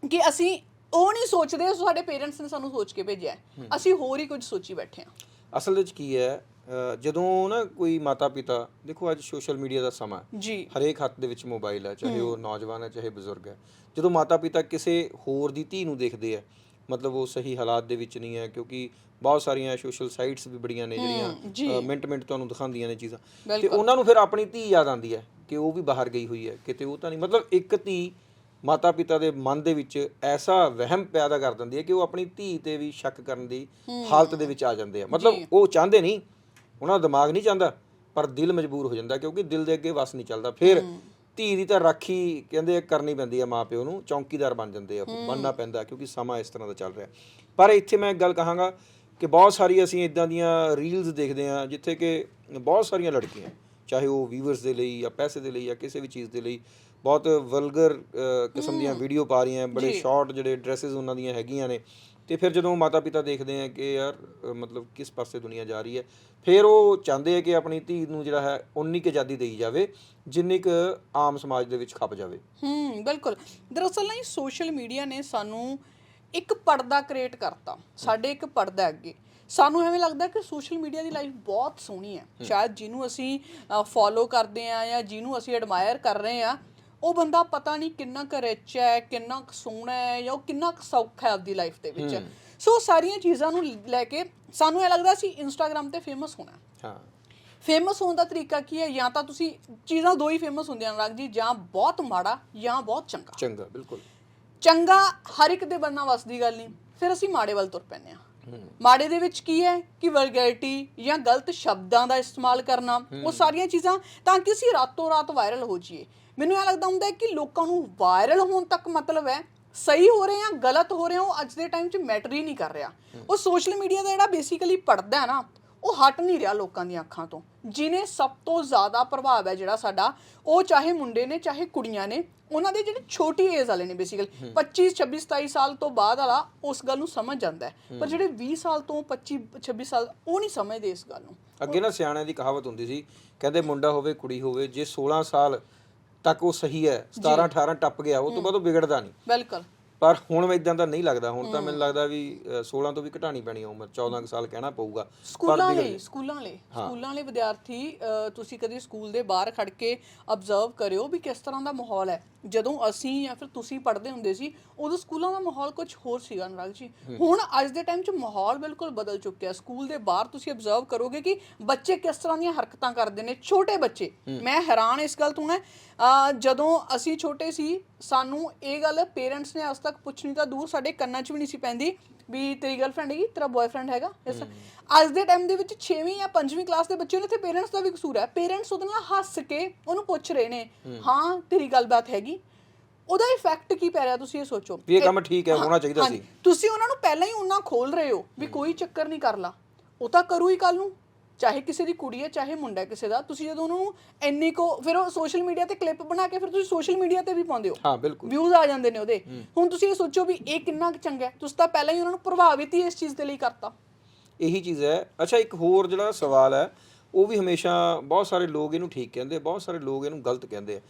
ਕਿ ਅਸੀਂ ਉਹ ਨਹੀਂ ਸੋਚਦੇ ਸਾਡੇ ਪੇਰੈਂਟਸ ਨੇ ਸਾਨੂੰ ਸੋਚ ਕੇ ਭੇਜਿਆ। ਅਸੀਂ ਹੋਰ ਹੀ ਕੁਝ ਸੋਚੀ ਬੈਠੇ ਹਾਂ। ਅਸਲ ਵਿੱਚ ਕੀ ਹੈ ਜਦੋਂ ਨਾ ਕੋਈ ਮਾਤਾ ਪਿਤਾ ਦੇਖੋ ਅੱਜ ਸੋਸ਼ਲ ਮੀਡੀਆ ਦਾ ਸਮਾਂ ਹੈ। ਜੀ। ਹਰੇਕ ਹੱਥ ਦੇ ਵਿੱਚ ਮੋਬਾਈਲ ਹੈ ਚਾਹੇ ਉਹ ਨੌਜਵਾਨ ਹੈ ਚਾਹੇ ਬਜ਼ੁਰਗ ਹੈ। ਜਦੋਂ ਮਾਤਾ ਪਿਤਾ ਕਿਸੇ ਹੋਰ ਦੀ ਧੀ ਨੂੰ ਦੇਖਦੇ ਆ ਮਤਲਬ ਉਹ ਸਹੀ ਹਾਲਾਤ ਦੇ ਵਿੱਚ ਨਹੀਂ ਹੈ ਕਿਉਂਕਿ ਬਹੁਤ ਸਾਰੀਆਂ ਸੋਸ਼ਲ ਸਾਈਟਸ ਵੀ ਬੜੀਆਂ ਨੇ ਜਿਹੜੀਆਂ ਮਿੰਟ ਮਿੰਟ ਤੁਹਾਨੂੰ ਦਿਖਾਉਂਦੀਆਂ ਨੇ ਚੀਜ਼ਾਂ। ਤੇ ਉਹਨਾਂ ਨੂੰ ਫਿਰ ਆਪਣੀ ਧੀ ਯਾਦ ਆਉਂਦੀ ਹੈ ਕਿ ਉਹ ਵੀ ਬਾਹਰ ਗਈ ਹੋਈ ਹੈ ਕਿਤੇ ਉਹ ਤਾਂ ਨਹੀਂ। ਮਤਲਬ ਇੱਕ ਧੀ ਮਾਤਾ ਪਿਤਾ ਦੇ ਮਨ ਦੇ ਵਿੱਚ ਐਸਾ ਵਹਿਮ ਪੈਦਾ ਕਰ ਦਿੰਦੀ ਹੈ ਕਿ ਉਹ ਆਪਣੀ ਧੀ ਤੇ ਵੀ ਸ਼ੱਕ ਕਰਨ ਦੀ ਹਾਲਤ ਦੇ ਵਿੱਚ ਆ ਜਾਂਦੇ ਆ। ਮਤਲਬ ਉਹ ਚਾਹੁੰਦੇ ਨਹੀਂ ਉਹਨਾਂ ਦਾ ਦਿਮਾਗ ਨਹੀਂ ਚਾਹੁੰਦਾ ਪਰ ਦਿਲ ਮਜਬੂਰ ਹੋ ਜਾਂਦਾ ਕਿਉਂਕਿ ਦਿਲ ਦੇ ਅੱਗੇ ਵਸ ਨਹੀਂ ਚੱਲਦਾ। ਫਿਰ ਧੀ ਦੀ ਤਾਂ ਰਾਖੀ ਕਹਿੰਦੇ ਕਰਨੀ ਪੈਂਦੀ ਆ ਮਾਪਿਓ ਨੂੰ ਚੌਕੀਦਾਰ ਬਣ ਜਾਂਦੇ ਆ ਬਣਨਾ ਪੈਂਦਾ ਕਿਉਂਕਿ ਸਮਾਂ ਇਸ ਤਰ੍ਹਾਂ ਦਾ ਚੱਲ ਰਿਹਾ। ਪਰ ਇੱਥੇ ਮੈਂ ਇੱਕ ਗੱਲ ਕਹਾਂਗਾ ਕਿ ਬਹੁਤ ਸਾਰੀ ਅਸੀਂ ਇਦਾਂ ਦੀਆਂ ਰੀਲਸ ਦੇਖਦੇ ਆ ਜਿੱਥੇ ਕਿ ਬਹੁਤ ਸਾਰੀਆਂ ਲੜਕੀਆਂ ਚਾਹੇ ਉਹ ਵੀਵਰਸ ਦੇ ਲਈ ਜਾਂ ਪੈਸੇ ਦੇ ਲਈ ਜਾਂ ਕਿਸੇ ਵੀ ਚੀਜ਼ ਦੇ ਲਈ ਬਹੁਤ ਵਲਗਰ ਕਿਸਮ ਦੀਆਂ ਵੀਡੀਓ ਪਾ ਰਹੀਆਂ ਬੜੇ ਸ਼ਾਰਟ ਜਿਹੜੇ ਡਰੈਸਸ ਉਹਨਾਂ ਦੀਆਂ ਹੈਗੀਆਂ ਨੇ। ਤੇ ਫਿਰ ਜਦੋਂ ਮਾਤਾ ਪਿਤਾ ਦੇਖਦੇ ਆ ਕਿ ਯਾਰ ਅ, ਮਤਲਬ ਕਿਸ ਪਾਸੇ ਦੁਨੀਆ ਜਾ ਰਹੀ ਹੈ ਫਿਰ ਉਹ ਚਾਹੁੰਦੇ ਆ ਕਿ ਆਪਣੀ ਧੀ ਨੂੰ ਜਿਹੜਾ ਹੈ ਉਨੀ ਕੁ ਆਜ਼ਾਦੀ ਦੇਈ ਜਾਵੇ ਜਿੰਨੀ ਕੁ ਆਮ ਸਮਾਜ ਦੇ ਵਿੱਚ ਖਪ ਜਾਵੇ। ਹੂੰ ਬਿਲਕੁਲ। ਦਰਅਸਲ ਨਾ ਸੋਸ਼ਲ ਮੀਡੀਆ ਨੇ ਸਾਨੂੰ ਇੱਕ ਪਰਦਾ ਕ੍ਰੀਏਟ ਕਰਤਾ। ਸਾਡੇ ਇੱਕ ਪਰਦਾ ਹੈ ਅੱਗੇ। ਸਾਨੂੰ ਐਵੇਂ ਲੱਗਦਾ ਕਿ ਸੋਸ਼ਲ ਮੀਡੀਆ ਦੀ ਲਾਈਫ ਬਹੁਤ ਸੋਹਣੀ ਹੈ। ਸ਼ਾਇਦ ਜਿਹਨੂੰ ਅਸੀਂ ਫੋਲੋ ਕਰਦੇ ਆ ਜਾਂ ਜਿਹਨੂੰ ਅਸੀਂ ਐਡਮਾਇਰ ਕਰ ਰਹੇ ਆ ਉਹ ਬੰਦਾ ਪਤਾ ਨਹੀਂ ਕਿੰਨਾ ਕੁ ਰਿਚ ਹੈ ਕਿੰਨਾ ਕੁ ਸੋਹਣਾ ਹੈ ਜਾਂ ਉਹ ਕਿੰਨਾ ਕੁ ਸੌਖਾ ਹੈ ਆਪਦੀ ਲਾਈਫ ਦੇ ਵਿੱਚ। ਸੋ ਸਾਰੀਆਂ ਚੀਜ਼ਾਂ ਨੂੰ ਲੈ ਕੇ ਸਾਨੂੰ ਇਹ ਲੱਗਦਾ ਸੀ ਇੰਸਟਾਗ੍ਰam ਤੇ ਫੇਮਸ ਹੋਣਾ। ਹੈ। ਹਾਂ ਫੇਮਸ ਹੋਣ ਦਾ ਤਰੀਕਾ ਕੀ ਹੈ? ਜਾਂ ਤਾਂ ਤੁਸੀਂ ਚੀਜ਼ਾਂ ਦੋ ਹੀ ਫੇਮਸ ਹੁੰਦੀਆਂ ਰਾਗ ਜੀ ਜਾਂ ਬਹੁਤ ਮਾੜਾ ਜਾਂ ਬਹੁਤ ਚੰਗਾ। ਚੰਗਾ ਬਿਲਕੁਲ। ਚੰਗਾ ਹਰ ਇੱਕ ਦੇ ਬੰਨਾ ਵਸ ਦੀ ਗੱਲ ਨਹੀਂ। ਫਿਰ ਅਸੀਂ ਮਾੜੇ ਵੱਲ ਤੁਰ ਪੈਂਦੇ ਆ ਮਾੜੇ ਦੇ ਵਿੱਚ ਕੀ ਹੈ? ਕਿ ਵਲਗੈਰਿਟੀ ਜਾਂ ਗਲਤ ਸ਼ਬਦਾਂ ਦਾ ਇਸਤੇਮਾਲ ਕਰਨਾ। ਉਹ ਸਾਰੀਆਂ ਚੀਜ਼ਾਂ ਤਾਂ ਕਿ ਅਸੀਂ ਰਾਤੋਂ ਰਾਤ ਵਾਇਰਲ ਹੋ ਜਾਈਏ। ਮੈਨੂੰ ਇਹ ਲੱਗਦਾ ਹੁੰਦਾ ਹੈ ਕਿ ਲੋਕਾਂ ਨੂੰ ਵਾਇਰਲ ਹੋਣ ਤੱਕ ਮਤਲਬ ਹੈ ਸਹੀ ਹੋ ਰਹੇ ਆ ਗਲਤ ਹੋ ਰਹੇ ਆ ਉਹ ਅੱਜ ਦੇ ਟਾਈਮ 'ਚ ਮੈਟਰ ਹੀ ਨਹੀਂ ਕਰ ਰਿਹਾ। ਉਹ ਸੋਸ਼ਲ ਮੀਡੀਆ ਦਾ ਜਿਹੜਾ ਬੇਸਿਕਲੀ ਪੜਦਾ ਹੈ ਨਾ ਉਹ ਹਟ ਨਹੀਂ ਰਿਹਾ ਲੋਕਾਂ ਦੀਆਂ ਅੱਖਾਂ ਤੋਂ। ਜਿਨੇ ਸਭ ਤੋਂ ਜ਼ਿਆਦਾ ਪ੍ਰਭਾਵ ਹੈ ਜਿਹੜਾ ਸਾਡਾ ਉਹ ਚਾਹੇ ਮੁੰਡੇ ਨੇ ਚਾਹੇ ਕੁੜੀਆਂ ਨੇ ਉਹਨਾਂ ਦੇ ਜਿਹੜੇ ਛੋਟੀ ਏਜ ਵਾਲੇ ਨੇ ਬੇਸਿਕਲ 25 26 27 ਸਾਲ ਤੋਂ ਬਾਅਦ ਵਾਲਾ ਉਸ ਗੱਲ ਨੂੰ ਸਮਝ ਜਾਂਦਾ ਹੈ। ਪਰ ਜਿਹੜੇ 20 ਸਾਲ ਤੋਂ 25 26 ਸਾਲ ਉਹ ਨਹੀਂ ਸਮਝਦੇ ਇਸ ਗੱਲ ਨੂੰ। ਅੱਗੇ ਨਾ ਸਿਆਣਿਆਂ ਦੀ ਕਹਾਵਤ ਹੁੰਦੀ ਸੀ ਕਹਿੰਦੇ ਮੁੰਡਾ ਹੋਵੇ ਕੁੜੀ ਹੋਵੇ ਜੇ 16 ਸਾਲ ਤੱਕ ਉਹ ਸਹੀ ਹੈ 17 18 ਟੱਪ ਗਿਆ ਉਹ ਤੋਂ ਬਾਅਦ ਉਹ ਵਿਗੜਦਾ ਨਹੀਂ। ਬਿਲਕੁਲ। ਪਰ ਹੁਣ ਇਦਾਂ ਦਾ ਨਹੀਂ ਲੱਗਦਾ ਹੁਣ ਤਾਂ ਮੈਨੂੰ ਲੱਗਦਾ ਵੀ ਅ, 16 ਤੋਂ ਵੀ ਘਟਾਣੀ ਪੈਣੀ ਉਮਰ 14 ਕੁ ਸਾਲ ਕਹਿਣਾ ਪਊਗਾ। ਸਕੂਲਾਂ ਲਈ ਸਕੂਲਾਂ ਲਈ ਸਕੂਲਾਂ ਲਈ ਵਿਦਿਆਰਥੀ ਤੁਸੀਂ ਕਦੀ ਸਕੂਲ ਦੇ ਬਾਹਰ ਖੜ ਕੇ ਅਬਜ਼ਰਵ ਕਰਿਓ ਵੀ ਕਿਸ ਤਰ੍ਹਾਂ ਦਾ ਮਾਹੌਲ ਹੈ। ਜਦੋਂ ਅਸੀਂ ਜਾਂ ਫਿਰ ਤੁਸੀਂ ਪੜ੍ਹਦੇ ਹੁੰਦੇ ਸੀ ਉਦੋਂ ਸਕੂਲਾਂ ਦਾ ਮਾਹੌਲ ਕੁਝ ਹੋਰ ਸੀਗਾ ਅਨੁਰਾਗ ਜੀ। ਹੁਣ ਅੱਜ ਦੇ ਟਾਈਮ 'ਚ ਮਾਹੌਲ ਬਿਲਕੁਲ ਬਦਲ ਚੁੱਕਿਆ ਸਕੂਲ ਦੇ ਬਾਹਰ ਤੁਸੀਂ ਅਬਜ਼ਰਵ ਕਰੋਗੇ ਕਿ ਬੱਚੇ ਕਿਸ ਤਰ੍ਹਾਂ ਦੀਆਂ ਹਰਕਤਾਂ ਕਰਦੇ ਨੇ ਛੋਟੇ ਬੱਚੇ। ਮੈਂ ਹੈਰਾਨ ਇਸ ਗੱਲ ਤੋਂ ਹਾਂ। ਜਦੋਂ ਅਸੀਂ ਛੋਟੇ ਸੀ ਸਾਨੂੰ ਇਹ ਗੱਲ ਪੇਰੈਂਟਸ ਨੇ ਅੱਜ ਤੱਕ ਪੁੱਛਣੀ ਤਾਂ ਦੂਰ ਸਾਡੇ ਕੰਨਾਂ 'ਚ ਵੀ ਨਹੀਂ ਸੀ ਪੈਂਦੀ ਵੀ ਤੇਰੀ ਗਰਲਫ੍ਰੈਂਡ ਹੈਗੀ ਤੇਰਾ ਬॉयਫ੍ਰੈਂਡ ਹੈਗਾ। ਇਸ ਅੱਜ ਦੇ ਟਾਈਮ ਦੇ ਵਿੱਚ 6ਵੀਂ ਜਾਂ 5ਵੀਂ ਕਲਾਸ ਦੇ ਬੱਚੇ ਨੇ ਤੇ ਪੇਰੈਂਟਸ ਦਾ ਵੀ ਕਸੂਰ ਹੈ। ਪੇਰੈਂਟਸ ਉਹਦੇ ਨਾਲ ਹੱਸ ਕੇ ਉਹਨੂੰ ਪੁੱਛ ਰਹੇ ਨੇ ਹਾਂ। ਤੇਰੀ ਗੱਲਬਾਤ ਹੈਗੀ? ਉਹਦਾ ਇਫੈਕਟ ਕੀ ਪੈ ਰਿਹਾ ਤੁਸੀਂ ਇਹ ਸੋਚੋ? ਵੀ ਇਹ ਕੰਮ ਠੀਕ ਹੈ ਹੋਣਾ ਚਾਹੀਦਾ ਸੀ। ਤੁਸੀਂ ਉਹਨਾਂ ਨੂੰ ਪਹਿਲਾਂ ਹੀ ਉਹਨਾਂ ਖੋਲ ਰਹੇ ਹੋ ਵੀ ਕੋਈ ਚੱਕਰ ਨਹੀਂ ਕਰ ਲਾ। ਉਹ ਤਾਂ ਕਰੂ ਹੀ ਕੱਲ ਨੂੰ। ਚਾਹੇ ਕਿਸੇ ਦੀ ਕੁੜੀ ਹੈ ਚਾਹੇ ਮੁੰਡਾ ਕਿਸੇ ਦਾ ਤੁਸੀਂ ਜਦੋਂ ਉਹਨਾਂ ਇੰਨੀ ਕੋ ਫਿਰ ਉਹ ਸੋਸ਼ਲ ਮੀਡੀਆ ਤੇ ਕਲਿੱਪ ਬਣਾ ਕੇ ਫਿਰ ਤੁਸੀਂ ਸੋਸ਼ਲ ਮੀਡੀਆ ਤੇ ਵੀ ਪਾਉਂਦੇ ਹੋ। ਹਾਂ ਬਿਲਕੁਲ। ਵਿਊਜ਼ ਆ ਜਾਂਦੇ ਨੇ ਉਹਦੇ। ਹੁਣ ਤੁਸੀਂ ਇਹ ਸੋਚੋ ਵੀ ਇਹ ਕਿੰਨਾ ਚੰਗਾ ਹੈ। ਤੁਸੀਂ ਤਾਂ ਪਹਿਲਾਂ ਹੀ ਉਹਨਾਂ ਨੂੰ ਪ੍ਰਭਾਵਿਤ ਹੀ ਇਸ ਚੀਜ਼ ਦੇ ਲਈ ਕਰਤਾ। ਇਹੀ ਚੀਜ਼ ਹੈ। ਅੱਛਾ ਇੱਕ ਹੋਰ ਜਿਹੜਾ ਸਵਾਲ ਹੈ ਉਹ ਵੀ ਹਮੇਸ਼ਾ ਬਹੁਤ ਸਾਰੇ ਲੋਕ ਇਹਨੂੰ ਠੀਕ ਕਹਿੰਦੇ ਬਹੁਤ ਸਾਰੇ ਲੋਕ ਇਹਨੂੰ ਗਲਤ ਕਹਿੰਦੇ ਆ।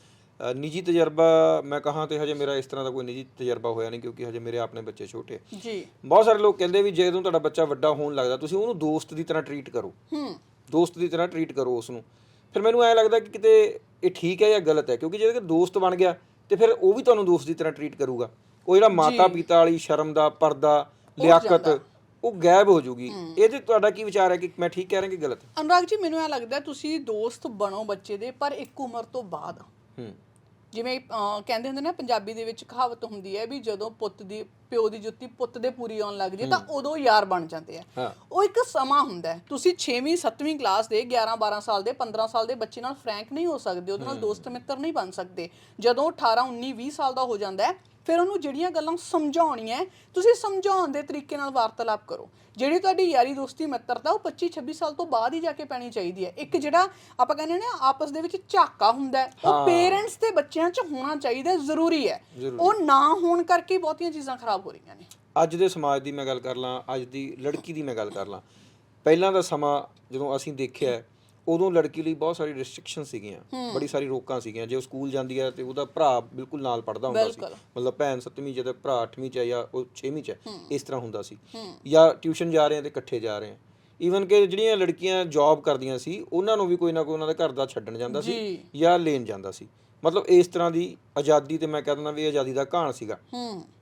ਨਿੱਜੀ ਤਜਰਬਾ ਮੈਂ ਕਹਾਂ ਤੇ ਹਜੇ ਮੇਰਾ ਇਸ ਤਰ੍ਹਾਂ ਦਾ ਕੋਈ ਨਿੱਜੀ ਤਜਰਬਾ ਹੋਇਆ ਨਹੀਂ ਕਿਉਂਕਿ ਹਜੇ ਮੇਰੇ ਆਪਣੇ ਬੱਚੇ ਛੋਟੇ ਜੀ। ਬਹੁਤ ਸਾਰੇ ਲੋਕ ਕਹਿੰਦੇ ਵੀ ਜਦੋਂ ਤੁਹਾਡਾ ਬੱਚਾ ਵੱਡਾ ਹੋਣ ਲੱਗਦਾ ਤੁਸੀਂ ਉਹਨੂੰ ਦੋਸਤ ਦੀ ਤਰ੍ਹਾਂ ਟਰੀਟ ਕਰੋ। ਹੂੰ। ਦੋਸਤ ਦੀ ਤਰ੍ਹਾਂ ਟਰੀਟ ਕਰੋ ਉਸ ਨੂੰ ਫਿਰ ਮੈਨੂੰ ਐ ਲੱਗਦਾ ਕਿ ਕਿਤੇ ਇਹ ਠੀਕ ਹੈ ਜਾਂ ਗਲਤ ਹੈ ਕਿਉਂਕਿ ਜੇ ਦੋਸਤ ਬਣ ਗਿਆ ਤੇ ਫਿਰ ਉਹ ਵੀ ਤੁਹਾਨੂੰ ਦੋਸਤ ਦੀ ਤਰ੍ਹਾਂ ਟਰੀਟ ਕਰੂਗਾ। ਉਹ ਜਿਹੜਾ ਮਾਤਾ ਪਿਤਾ ਵਾਲੀ ਸ਼ਰਮ ਦਾ ਪਰਦਾ ਲਿਆਕਤ ਉਹ ਗਾਇਬ ਹੋ ਜੂਗੀ। ਇਹਦੇ ਤੁਹਾਡਾ ਕੀ ਵਿਚਾਰ ਹੈ ਕਿ ਮੈਂ ਠੀਕ ਕਹਿ ਰਿਹਾ ਕਿ ਗਲਤ? ਅਨੁਰਾਗ ਜੀ ਮੈਨੂੰ ਇਹ ਲੱਗਦਾ ਤੁਸੀਂ ਦੋਸਤ ਬਣੋ ਬੱਚੇ ਦੇ ਪਰ ਇੱਕ ਉਮਰ ਤੋਂ ਬਾਅਦ। ਹੂੰ। ਜਿਵੇਂ ਅਹ, ਕਹਿੰਦੇ ਹੁੰਦੇ ਨੇ ਪੰਜਾਬੀ ਦੇ ਵਿੱਚ ਕਹਾਵਤ ਹੁੰਦੀ ਹੈ ਵੀ ਜਦੋਂ ਪੁੱਤ ਦੀ ਪਿਓ ਦੀ ਜੁੱਤੀ ਪੁੱਤ ਦੇ ਪੂਰੀ ਆਉਣ ਲੱਗ ਜੇ ਤਾਂ ਉਦੋਂ ਯਾਰ ਬਣ ਜਾਂਦੇ ਆ। ਉਹ ਇੱਕ ਸਮਾਂ ਹੁੰਦਾ ਹੈ। ਤੁਸੀਂ 6ਵੀਂ 7ਵੀਂ ਕਲਾਸ ਦੇ 11 12 ਸਾਲ ਦੇ 15 ਸਾਲ ਦੇ ਬੱਚੇ ਨਾਲ ਫਰੈਂਕ ਨਹੀਂ ਹੋ ਸਕਦੇ ਉਹਦੇ ਨਾਲ ਦੋਸਤ ਮਿੱਤਰ ਨਹੀਂ ਬਣ ਸਕਦੇ। ਜਦੋਂ 18 19 20 ਸਾਲ ਦਾ ਹੋ ਜਾਂਦਾ ਹੈ ਫਿਰ ਉਹਨੂੰ ਜਿਹੜੀਆਂ ਗੱਲਾਂ ਸਮਝਾਉਣੀਆਂ ਤੁਸੀਂ ਸਮਝਾਉਣ ਦੇ ਤਰੀਕੇ ਨਾਲ ਵਾਰਤਾਲਾਪ ਕਰੋ। ਜਿਹੜੀ ਤੁਹਾਡੀ ਯਾਰੀ ਦੋਸਤੀ ਮਿੱਤਰਤਾ ਉਹ 25 26 ਸਾਲ ਤੋਂ ਬਾਅਦ ਹੀ ਜਾ ਕੇ ਪੈਣੀ ਚਾਹੀਦੀ ਹੈ। ਇੱਕ ਜਿਹੜਾ ਆਪਾਂ ਕਹਿੰਦੇ ਨੇ ਆਪਸ ਦੇ ਵਿੱਚ ਝਾਕਾ ਹੁੰਦਾ ਉਹ ਪੇਰੈਂਟਸ ਤੇ ਬੱਚਿਆਂ 'ਚ ਹੋਣਾ ਚਾਹੀਦਾ ਜ਼ਰੂਰੀ ਹੈ। ਉਹ ਨਾ ਹੋਣ ਕਰਕੇ ਬਹੁਤੀਆਂ ਚੀਜ਼ਾਂ ਖਰਾਬ ਹੋ ਰਹੀਆਂ ਨੇ। ਅੱਜ ਦੇ ਸਮਾਜ ਦੀ ਮੈਂ ਗੱਲ ਕਰ ਲਾਂ ਅੱਜ ਦੀ ਲੜਕੀ ਦੀ ਮੈਂ ਗੱਲ ਕਰ ਲਾਂ। ਪਹਿਲਾਂ ਦਾ ਸਮਾਂ ਜਦੋਂ ਅਸੀਂ ਦੇਖਿਆ ਉਦੋਂ ਲੜਕੀ ਲਈ ਬਹੁਤ ਸਾਰੀ ਰੈਸਟ੍ਰਿਕਸ਼ਨ ਸੀਗੀਆਂ। ਬੜੀ ਸਾਰੀ ਰੋਕਾਂ ਸੀਗੀਆਂ। ਜੇ ਉਹ ਸਕੂਲ ਜਾਂਦੀ ਹੈ ਤੇ ਉਹਦਾ ਭਰਾ ਬਿਲਕੁਲ ਨਾਲ ਪੜਦਾ ਹੁੰਦਾ ਸੀ। ਮਤਲਬ ਭੈਣ 7ਵੀਂ ਚ ਤੇ ਭਰਾ 8ਵੀਂ ਚ ਹੈ ਜਾਂ ਉਹ 6ਵੀਂ ਚ ਹੈ। ਇਸ ਤਰ੍ਹਾਂ ਹੁੰਦਾ ਸੀ। ਜਾਂ ਟਿਊਸ਼ਨ ਜਾ ਰਹੇ ਆ ਤੇ ਇਕੱਠੇ ਜਾ ਰਹੇ ਆ। ਈਵਨ ਕਿ ਜਿਹੜੀਆਂ ਲੜਕੀਆਂ ਜੌਬ ਕਰਦੀਆਂ ਸੀ ਉਹਨਾਂ ਨੂੰ ਵੀ ਕੋਈ ਨਾ ਕੋਈ ਉਹਨਾਂ ਦੇ ਘਰ ਦਾ ਛੱਡਣ ਜਾਂਦਾ ਸੀ ਜੀ। ਜਾਂ ਲੈਣ ਜਾਂਦਾ ਸੀ। ਮਤਲਬ ਇਸ ਤਰ੍ਹਾਂ ਦੀ ਆਜ਼ਾਦੀ ਤੇ ਮੈਂ ਕਹਿ ਦਿੰਦਾ ਵੀ ਆਜ਼ਾਦੀ ਦਾ ਕਹਾਣ ਸੀਗਾ।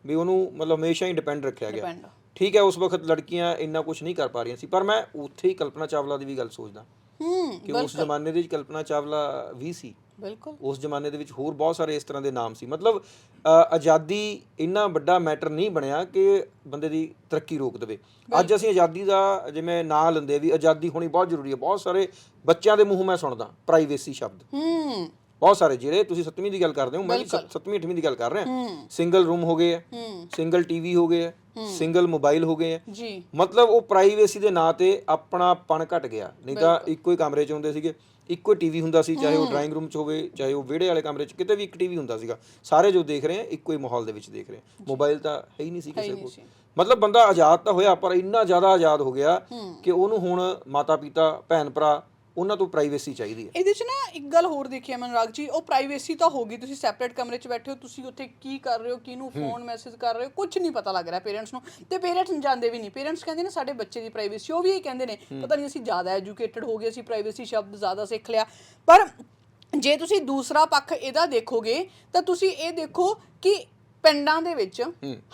ਵੀ ਉਹਨੂੰ ਮਤਲਬ ਹਮੇਸ਼ਾ ਹੀ ਡਿਪੈਂਡ ਰੱਖਿਆ ਗਿਆ। ਠੀਕ ਹੈ ਉਸ ਵਕਤ ਲੜਕੀਆਂ ਇੰਨਾ ਕੁਝ ਨਹੀਂ ਕਰ ਪਾ ਰਹੀਆਂ ਸੀ। ਪਰ ਮੈਂ ਉੱਥੇ ਹੀ ਕਲਪਨਾ ਚਾਵਲਾ ਦੀ ਵੀ ਗੱਲ ਸੋਚਦਾ। ਕਿ ਉਸ ਜ਼ਮਾਨੇ ਦੇ ਵਿੱਚ ਕਲਪਨਾ ਚਾਵਲਾ ਵੀ ਸੀ। ਬਿਲਕੁਲ। ਉਸ ਜ਼ਮਾਨੇ ਦੇ ਵਿੱਚ ਹੋਰ ਬਹੁਤ ਸਾਰੇ ਇਸ ਤਰ੍ਹਾਂ ਦੇ ਨਾਮ ਸੀ। ਮਤਲਬ ਆਜ਼ਾਦੀ ਇੰਨਾ ਵੱਡਾ ਮੈਟਰ ਨਹੀਂ ਬਣਿਆ ਕਿ ਬੰਦੇ ਦੀ ਤਰੱਕੀ ਰੋਕ ਦੇਵੇ। ਅੱਜ ਅਸੀਂ ਆਜ਼ਾਦੀ ਦਾ ਜਿਵੇਂ ਨਾਂ ਲੈਂਦੇ ਵੀ ਆਜ਼ਾਦੀ ਹੋਣੀ ਬਹੁਤ ਜ਼ਰੂਰੀ ਹੈ। ਬਹੁਤ ਸਾਰੇ ਬੱਚਿਆਂ ਦੇ ਮੂੰਹੋਂ ਮੈਂ ਸੁਣਦਾ ਪ੍ਰਾਈਵੇਸੀ ਸ਼ਬਦ। ਹੂੰ। ਬਹੁਤ ਸਾਰੇ ਜਿਹੜੇ ਤੁਸੀਂ ਸੱਤਵੀਂ ਦੀ ਗੱਲ ਕਰਦੇ ਹੋ ਮੈਂ ਵੀ ਸੱਤ- ਸੱਤਵੀਂ ਅੱਠਵੀਂ ਦੀ ਗੱਲ ਕਰ ਰਿਹਾ। ਹੂੰ। ਸਿੰਗਲ ਰੂਮ ਹੋ ਗਏ ਹੈ। ਸਿੰਗਲ ਟੀਵੀ ਹੋ ਗਏ ਹੈ। ਸਿੰਗਲ ਮੋਬਾਈਲ ਹੋ ਗਏ ਹੈ ਜੀ। ਮਤਲਬ ਉਹ ਪ੍ਰਾਈਵੇਸੀ ਦੇ ਨਾਂ ਤੇ ਆਪਣਾਪਣ ਘਟ ਗਿਆ। ਨਹੀਂ ਤਾਂ ਇੱਕੋ ਹੀ ਕਮਰੇ 'ਚ ਹੁੰਦੇ ਸੀਗੇ ਇੱਕੋ ਹੀ ਟੀਵੀ ਹੁੰਦਾ ਸੀ ਚਾਹੇ ਉਹ ਡਰਾਇੰਗ ਰੂਮ 'ਚ ਹੋਵੇ ਚਾਹੇ ਉਹ ਵਿਹੜੇ ਵਾਲੇ ਕਮਰੇ 'ਚ ਕਿਤੇ ਵੀ ਇੱਕ ਟੀਵੀ ਹੁੰਦਾ ਸੀਗਾ। ਸਾਰੇ ਜੋ ਦੇਖ ਰਹੇ ਆ ਇੱਕੋ ਹੀ ਮਾਹੌਲ ਦੇ ਵਿੱਚ ਦੇਖ ਰਹੇ ਆ। ਮੋਬਾਈਲ ਤਾਂ ਹੈ ਹੀ ਨਹੀਂ ਸੀ ਕਿਸੇ ਕੋਲ। ਮਤਲਬ ਬੰਦਾ ਆਜ਼ਾਦ ਤਾਂ ਹੋਇਆ ਪਰ ਇੰਨਾ ਜ਼ਿਆਦਾ ਆਜ਼ਾਦ ਹੋ ਗਿਆ ਕਿ ਉਹਨੂੰ ਹੁਣ ਮਾਤਾ ਪਿਤਾ ਭੈਣ ਭਰਾ ਉਹਨਾਂ ਤੋਂ ਪ੍ਰਾਈਵੇਸੀ ਚਾਹੀਦੀ ਹੈ। ਇਹਦੇ ਚ ਨਾ ਇੱਕ ਗੱਲ ਹੋਰ ਦੇਖੀ ਹੈ ਮਨਰਾਗ ਜੀ ਉਹ ਪ੍ਰਾਈਵੇਸੀ ਤਾਂ ਹੋਗੀ ਤੁਸੀਂ ਸੈਪਰੇਟ ਕਮਰੇ 'ਚ ਬੈਠੇ ਹੋ ਤੁਸੀਂ ਉੱਥੇ ਕੀ ਕਰ ਰਹੇ ਹੋ ਕਿਹਨੂੰ ਫੋਨ ਮੈਸੇਜ ਕਰ ਰਹੇ ਹੋ ਕੁਝ ਨਹੀਂ ਪਤਾ ਲੱਗ ਰਿਹਾ ਪੇਰੈਂਟਸ ਨੂੰ। ਤੇ ਪੇਰੈਂਟਸ ਜਾਣਦੇ ਵੀ ਨਹੀਂ। ਪੇਰੈਂਟਸ ਕਹਿੰਦੇ ਨੇ ਸਾਡੇ ਬੱਚੇ ਦੀ ਪ੍ਰਾਈਵੇਸੀ ਉਹ ਵੀ ਇਹ ਕਹਿੰਦੇ ਨੇ ਪਤਾ ਨਹੀਂ ਅਸੀਂ ਜ਼ਿਆਦਾ ਐਜੂਕੇਟਡ ਹੋ ਗਏ ਅਸੀਂ ਪ੍ਰਾਈਵੇਸੀ ਸ਼ਬਦ ਜ਼ਿਆਦਾ ਸਿੱਖ ਲਿਆ। ਪਰ ਜੇ ਤੁਸੀਂ ਦੂਸਰਾ ਪੱਖ ਇਹਦਾ ਦੇਖੋਗੇ ਤਾਂ ਤੁਸੀਂ ਇਹ ਦੇਖੋ ਕਿ ਪਿੰਡਾਂ ਦੇ ਵਿੱਚ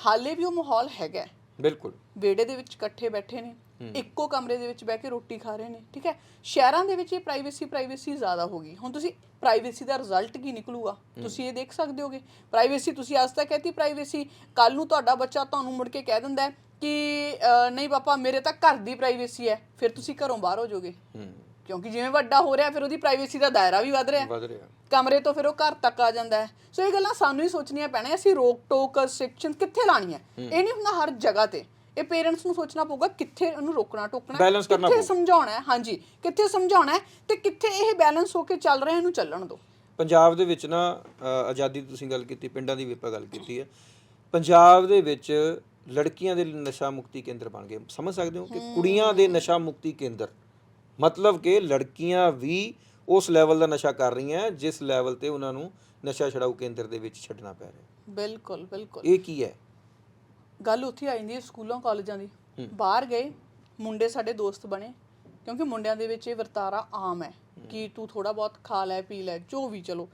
ਹਾਲੇ ਵੀ ਉਹ ਮਾਹੌਲ ਹੈਗਾ। ਬਿਲਕੁਲ। ਵਿਹੜੇ ਦੇ ਵਿੱਚ ਇਕੱਠੇ ਬੈਠੇ ਨੇ। ਇੱਕੋ ਕਮਰੇ ਦੇ ਵਿੱਚ ਬਹਿ ਕੇ ਰੋਟੀ ਖਾ ਰਹੇ ਨੇ ਠੀਕ ਹੈ? ਸ਼ਹਿਰਾਂ ਦੇ ਵਿੱਚ ਇਹ ਪ੍ਰਾਈਵੇਸੀ ਪ੍ਰਾਈਵੇਸੀ ਜ਼ਿਆਦਾ ਹੋ ਗਈ। ਹੁਣ ਤੁਸੀਂ ਪ੍ਰਾਈਵੇਸੀ ਦਾ ਰਿਜ਼ਲਟ ਕੀ ਨਿਕਲੂਗਾ? ਤੁਸੀਂ ਇਹ ਦੇਖ ਸਕਦੇ ਹੋਗੇ। ਪ੍ਰਾਈਵੇਸੀ ਤੁਸੀਂ ਅੱਜ ਤੱਕ ਕਹਤੀ ਪ੍ਰਾਈਵੇਸੀ ਕੱਲ ਨੂੰ ਤੁਹਾਡਾ ਬੱਚਾ ਤੁਹਾਨੂੰ ਮੁੜ ਕੇ ਕਹਿ ਦਿੰਦਾ ਕਿ ਨਹੀਂ ਪਾਪਾ ਮੇਰੇ ਤਾਂ ਘਰ ਦੀ ਪ੍ਰਾਈਵੇਸੀ ਹੈ। ਫਿਰ ਤੁਸੀਂ ਘਰੋਂ ਬਾਹਰ ਹੋ ਜਾਓਗੇ। ਕਿਉਂਕਿ ਜਿਵੇਂ ਵੱਡਾ ਹੋ ਰਿਹਾ ਫਿਰ ਉਹਦੀ ਪ੍ਰਾਈਵੇਸੀ ਦਾ ਦਾਇਰਾ ਵੀ ਵੱਧ ਰਿਹਾ। ਵਧ ਰਿਹਾ। ਕਮਰੇ ਤੋਂ ਫਿਰ ਉਹ ਘਰ ਤੱਕ ਆ ਜਾਂਦਾ ਹੈ। ਸੋ ਇਹ ਗੱਲਾਂ ਸਾਨੂੰ ਹੀ ਸੋਚਣੀਆਂ ਪੈਣੀਆਂ। ਅਸੀਂ ਰੋਕ ਟੋਕ ਰਿਸਟ੍ਰਿਕਸ਼ਨ ਕਿੱਥੇ ਲਾਣੀ ਹੈ। ਇਹ ਨਹੀਂ ਹੁੰਦਾ ਹਰ ਜਗ੍ਹਾ ਤੇ। ਇਹ ਪੇਰੈਂਟਸ ਨੂੰ ਸੋਚਣਾ ਪਊਗਾ ਕਿੱਥੇ ਉਹਨੂੰ ਰੋਕਣਾ ਟੋਕਣਾ ਹੈ, Balance ਕਰਨਾ ਕਿੱਥੇ ਸਮਝਾਉਣਾ ਹੈ ਹਾਂਜੀ ਕਿੱਥੇ ਸਮਝਾਉਣਾ ਹੈ ਤੇ ਕਿੱਥੇ ਇਹ ਬੈਲੈਂਸ ਹੋ ਕੇ ਚੱਲ ਰਿਹਾ ਇਹਨੂੰ ਚੱਲਣ ਦਿਓ। ਪੰਜਾਬ ਦੇ ਵਿੱਚ ਨਾ ਅ, ਆਜ਼ਾਦੀ ਦੀ ਤੁਸੀਂ ਗੱਲ ਕੀਤੀ ਪਿੰਡਾਂ ਦੀ ਵੀ ਆਪਾਂ ਗੱਲ ਕੀਤੀ ਹੈ। ਪੰਜਾਬ ਦੇ ਵਿੱਚ ਲੜਕੀਆਂ ਦੇ ਲਈ ਨਸ਼ਾ ਮੁਕਤੀ ਕੇਂਦਰ ਬਣ ਗਏ। ਸਮਝ ਸਕਦੇ ਹੋ ਕਿ ਕੁੜੀਆਂ ਦੇ ਨਸ਼ਾ ਮੁਕਤੀ ਕੇਂਦਰ? ਮਤਲਬ ਕਿ ਲੜਕੀਆਂ ਵੀ ਉਸ ਲੈਵਲ ਦਾ ਨਸ਼ਾ ਕਰ ਰਹੀਆਂ ਜਿਸ ਲੈਵਲ ਤੇ ਉਹਨਾਂ ਨੂੰ ਨਸ਼ਾ ਛਡਾਊ ਕੇਂਦਰ ਦੇ ਵਿੱਚ ਛੱਡਣਾ ਪੈ ਰਿਹਾ। ਬਿਲਕੁਲ ਬਿਲਕੁਲ। ਇਹ ਕੀ ਹੈ? ਗੱਲ ਉੱਥੇ ਆ ਜਾਂਦੀ ਹੈ ਸਕੂਲਾਂ ਕਾਲਜਾਂ ਦੀ। ਬਾਹਰ ਗਏ ਮੁੰਡੇ ਸਾਡੇ ਦੋਸਤ ਬਣੇ ਕਿਉਂਕਿ ਮੁੰਡਿਆਂ ਦੇ ਵਿੱਚ ਇਹ ਵਰਤਾਰਾ ਆਮ ਹੈ ਕਿ ਤੂੰ ਥੋੜਾ ਬਹੁਤ ਖਾ ਲੈ ਪੀ ਲੈ ਜੋ ਵੀ ਚਲੋ।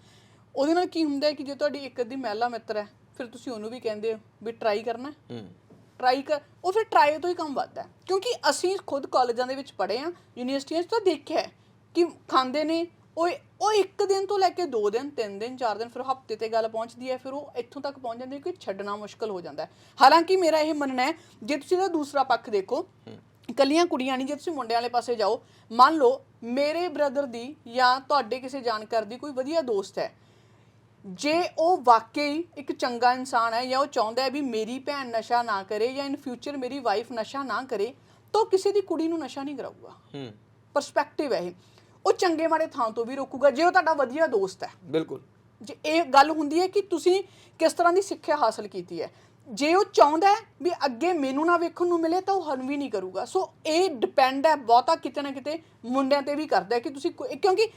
ਉਹਦੇ ਨਾਲ ਕੀ ਹੁੰਦਾ ਹੈ ਕਿ ਜੇ ਤੁਹਾਡੀ ਇੱਕ ਅੱਧੀ ਮਹਿਲਾ ਮਿੱਤਰ ਹੈ ਫਿਰ ਤੁਸੀਂ ਉਹਨੂੰ ਵੀ ਕਹਿੰਦੇ ਹੋ ਵੀ ਟਰਾਈ ਕਰਨਾ। ਟਰਾਈ ਕਰ ਉਹ ਫਿਰ ਟਰਾਈ ਤੋਂ ਹੀ ਕੰਮ ਵੱਧਦਾ। ਕਿਉਂਕਿ ਅਸੀਂ ਖੁਦ ਕਾਲਜਾਂ ਦੇ ਵਿੱਚ ਪੜ੍ਹੇ ਆ ਯੂਨੀਵਰਸਿਟੀਆਂ 'ਚ ਤਾਂ ਦੇਖਿਆ ਕਿ ਖਾਂਦੇ ਨੇ ਉਹ ਉਹ ਇੱਕ ਦਿਨ ਤੋਂ ਲੈ ਕੇ ਦੋ ਦਿਨ ਤਿੰਨ ਦਿਨ ਚਾਰ ਦਿਨ ਫਿਰ ਹਫ਼ਤੇ ਤੇ ਗੱਲ ਪਹੁੰਚਦੀ ਹੈ ਫਿਰ ਉਹ ਇੱਥੋਂ ਤੱਕ ਪਹੁੰਚ ਜਾਂਦੀ ਹੈ ਕਿ ਛੱਡਣਾ ਮੁਸ਼ਕਲ ਹੋ ਜਾਂਦਾ ਹੈ। ਹਾਲਾਂਕਿ ਮੇਰਾ ਇਹ ਮੰਨਣਾ ਹੈ ਜੇ ਤੁਸੀਂ ਇਹਦਾ ਦੂਸਰਾ ਪੱਖ ਦੇਖੋ ਕੱਲੀਆਂ ਕੁੜੀਆਂ ਨਹੀਂ ਜੇ ਤੁਸੀਂ ਮੁੰਡਿਆਂ ਵਾਲੇ ਪਾਸੇ ਜਾਓ ਮੰਨ ਲਓ ਮੇਰੇ ਬ੍ਰਦਰ ਦੀ ਜਾਂ ਤੁਹਾਡੇ ਕਿਸੇ ਜਾਣਕਾਰ ਦੀ ਕੋਈ ਵਧੀਆ ਦੋਸਤ ਹੈ। ਜੇ ਉਹ ਵਾਕਈ ਇੱਕ ਚੰਗਾ ਇਨਸਾਨ ਹੈ ਜਾਂ ਉਹ ਚਾਹੁੰਦਾ ਹੈ ਵੀ ਮੇਰੀ ਭੈਣ ਨਸ਼ਾ ਨਾ ਕਰੇ ਜਾਂ ਇਨ ਫਿਊਚਰ ਮੇਰੀ ਵਾਈਫ ਨਸ਼ਾ ਨਾ ਕਰੇ ਤਾਂ ਕਿਸੇ ਦੀ ਕੁੜੀ ਨੂੰ ਨਸ਼ਾ ਨਹੀਂ ਕਰਾਊਗਾ। ਹੂੰ। ਪਰਸਪੈਕਟਿਵ ਹੈ ਇਹ। ਉਹ ਚੰਗੇ ਮਾੜੇ ਥਾਂ ਤੋਂ ਵੀ ਰੋਕੂਗਾ ਜੇ ਉਹ ਤੁਹਾਡਾ ਵਧੀਆ ਦੋਸਤ ਹੈ। ਬਿਲਕੁਲ। ਜੇ ਇਹ ਗੱਲ ਹੁੰਦੀ ਹੈ ਕਿ ਤੁਸੀਂ ਕਿਸ ਤਰ੍ਹਾਂ ਦੀ ਸਿੱਖਿਆ ਹਾਸਲ ਕੀਤੀ ਹੈ। ਜੇ ਉਹ ਚਾਹੁੰਦਾ ਹੈ ਵੀ ਅੱਗੇ ਮੈਨੂੰ ਨਾ ਵੇਖਣ ਨੂੰ ਮਿਲੇ ਤਾਂ ਉਹ ਹਨ ਵੀ ਨਹੀਂ ਕਰੂਗਾ। ਸੋ ਇਹ ਡਿਪੈਂਡ ਹੈ ਬਹੁਤਾ ਕਿਤੇ ਨਾ ਕਿਤੇ ਮੁੰਡਿਆਂ ਤੇ ਵੀ ਕਰਦਾ ਹੈ ਕਿ ਤੁਸੀਂ ਕੋਈ- ਕਿਉਂਕਿ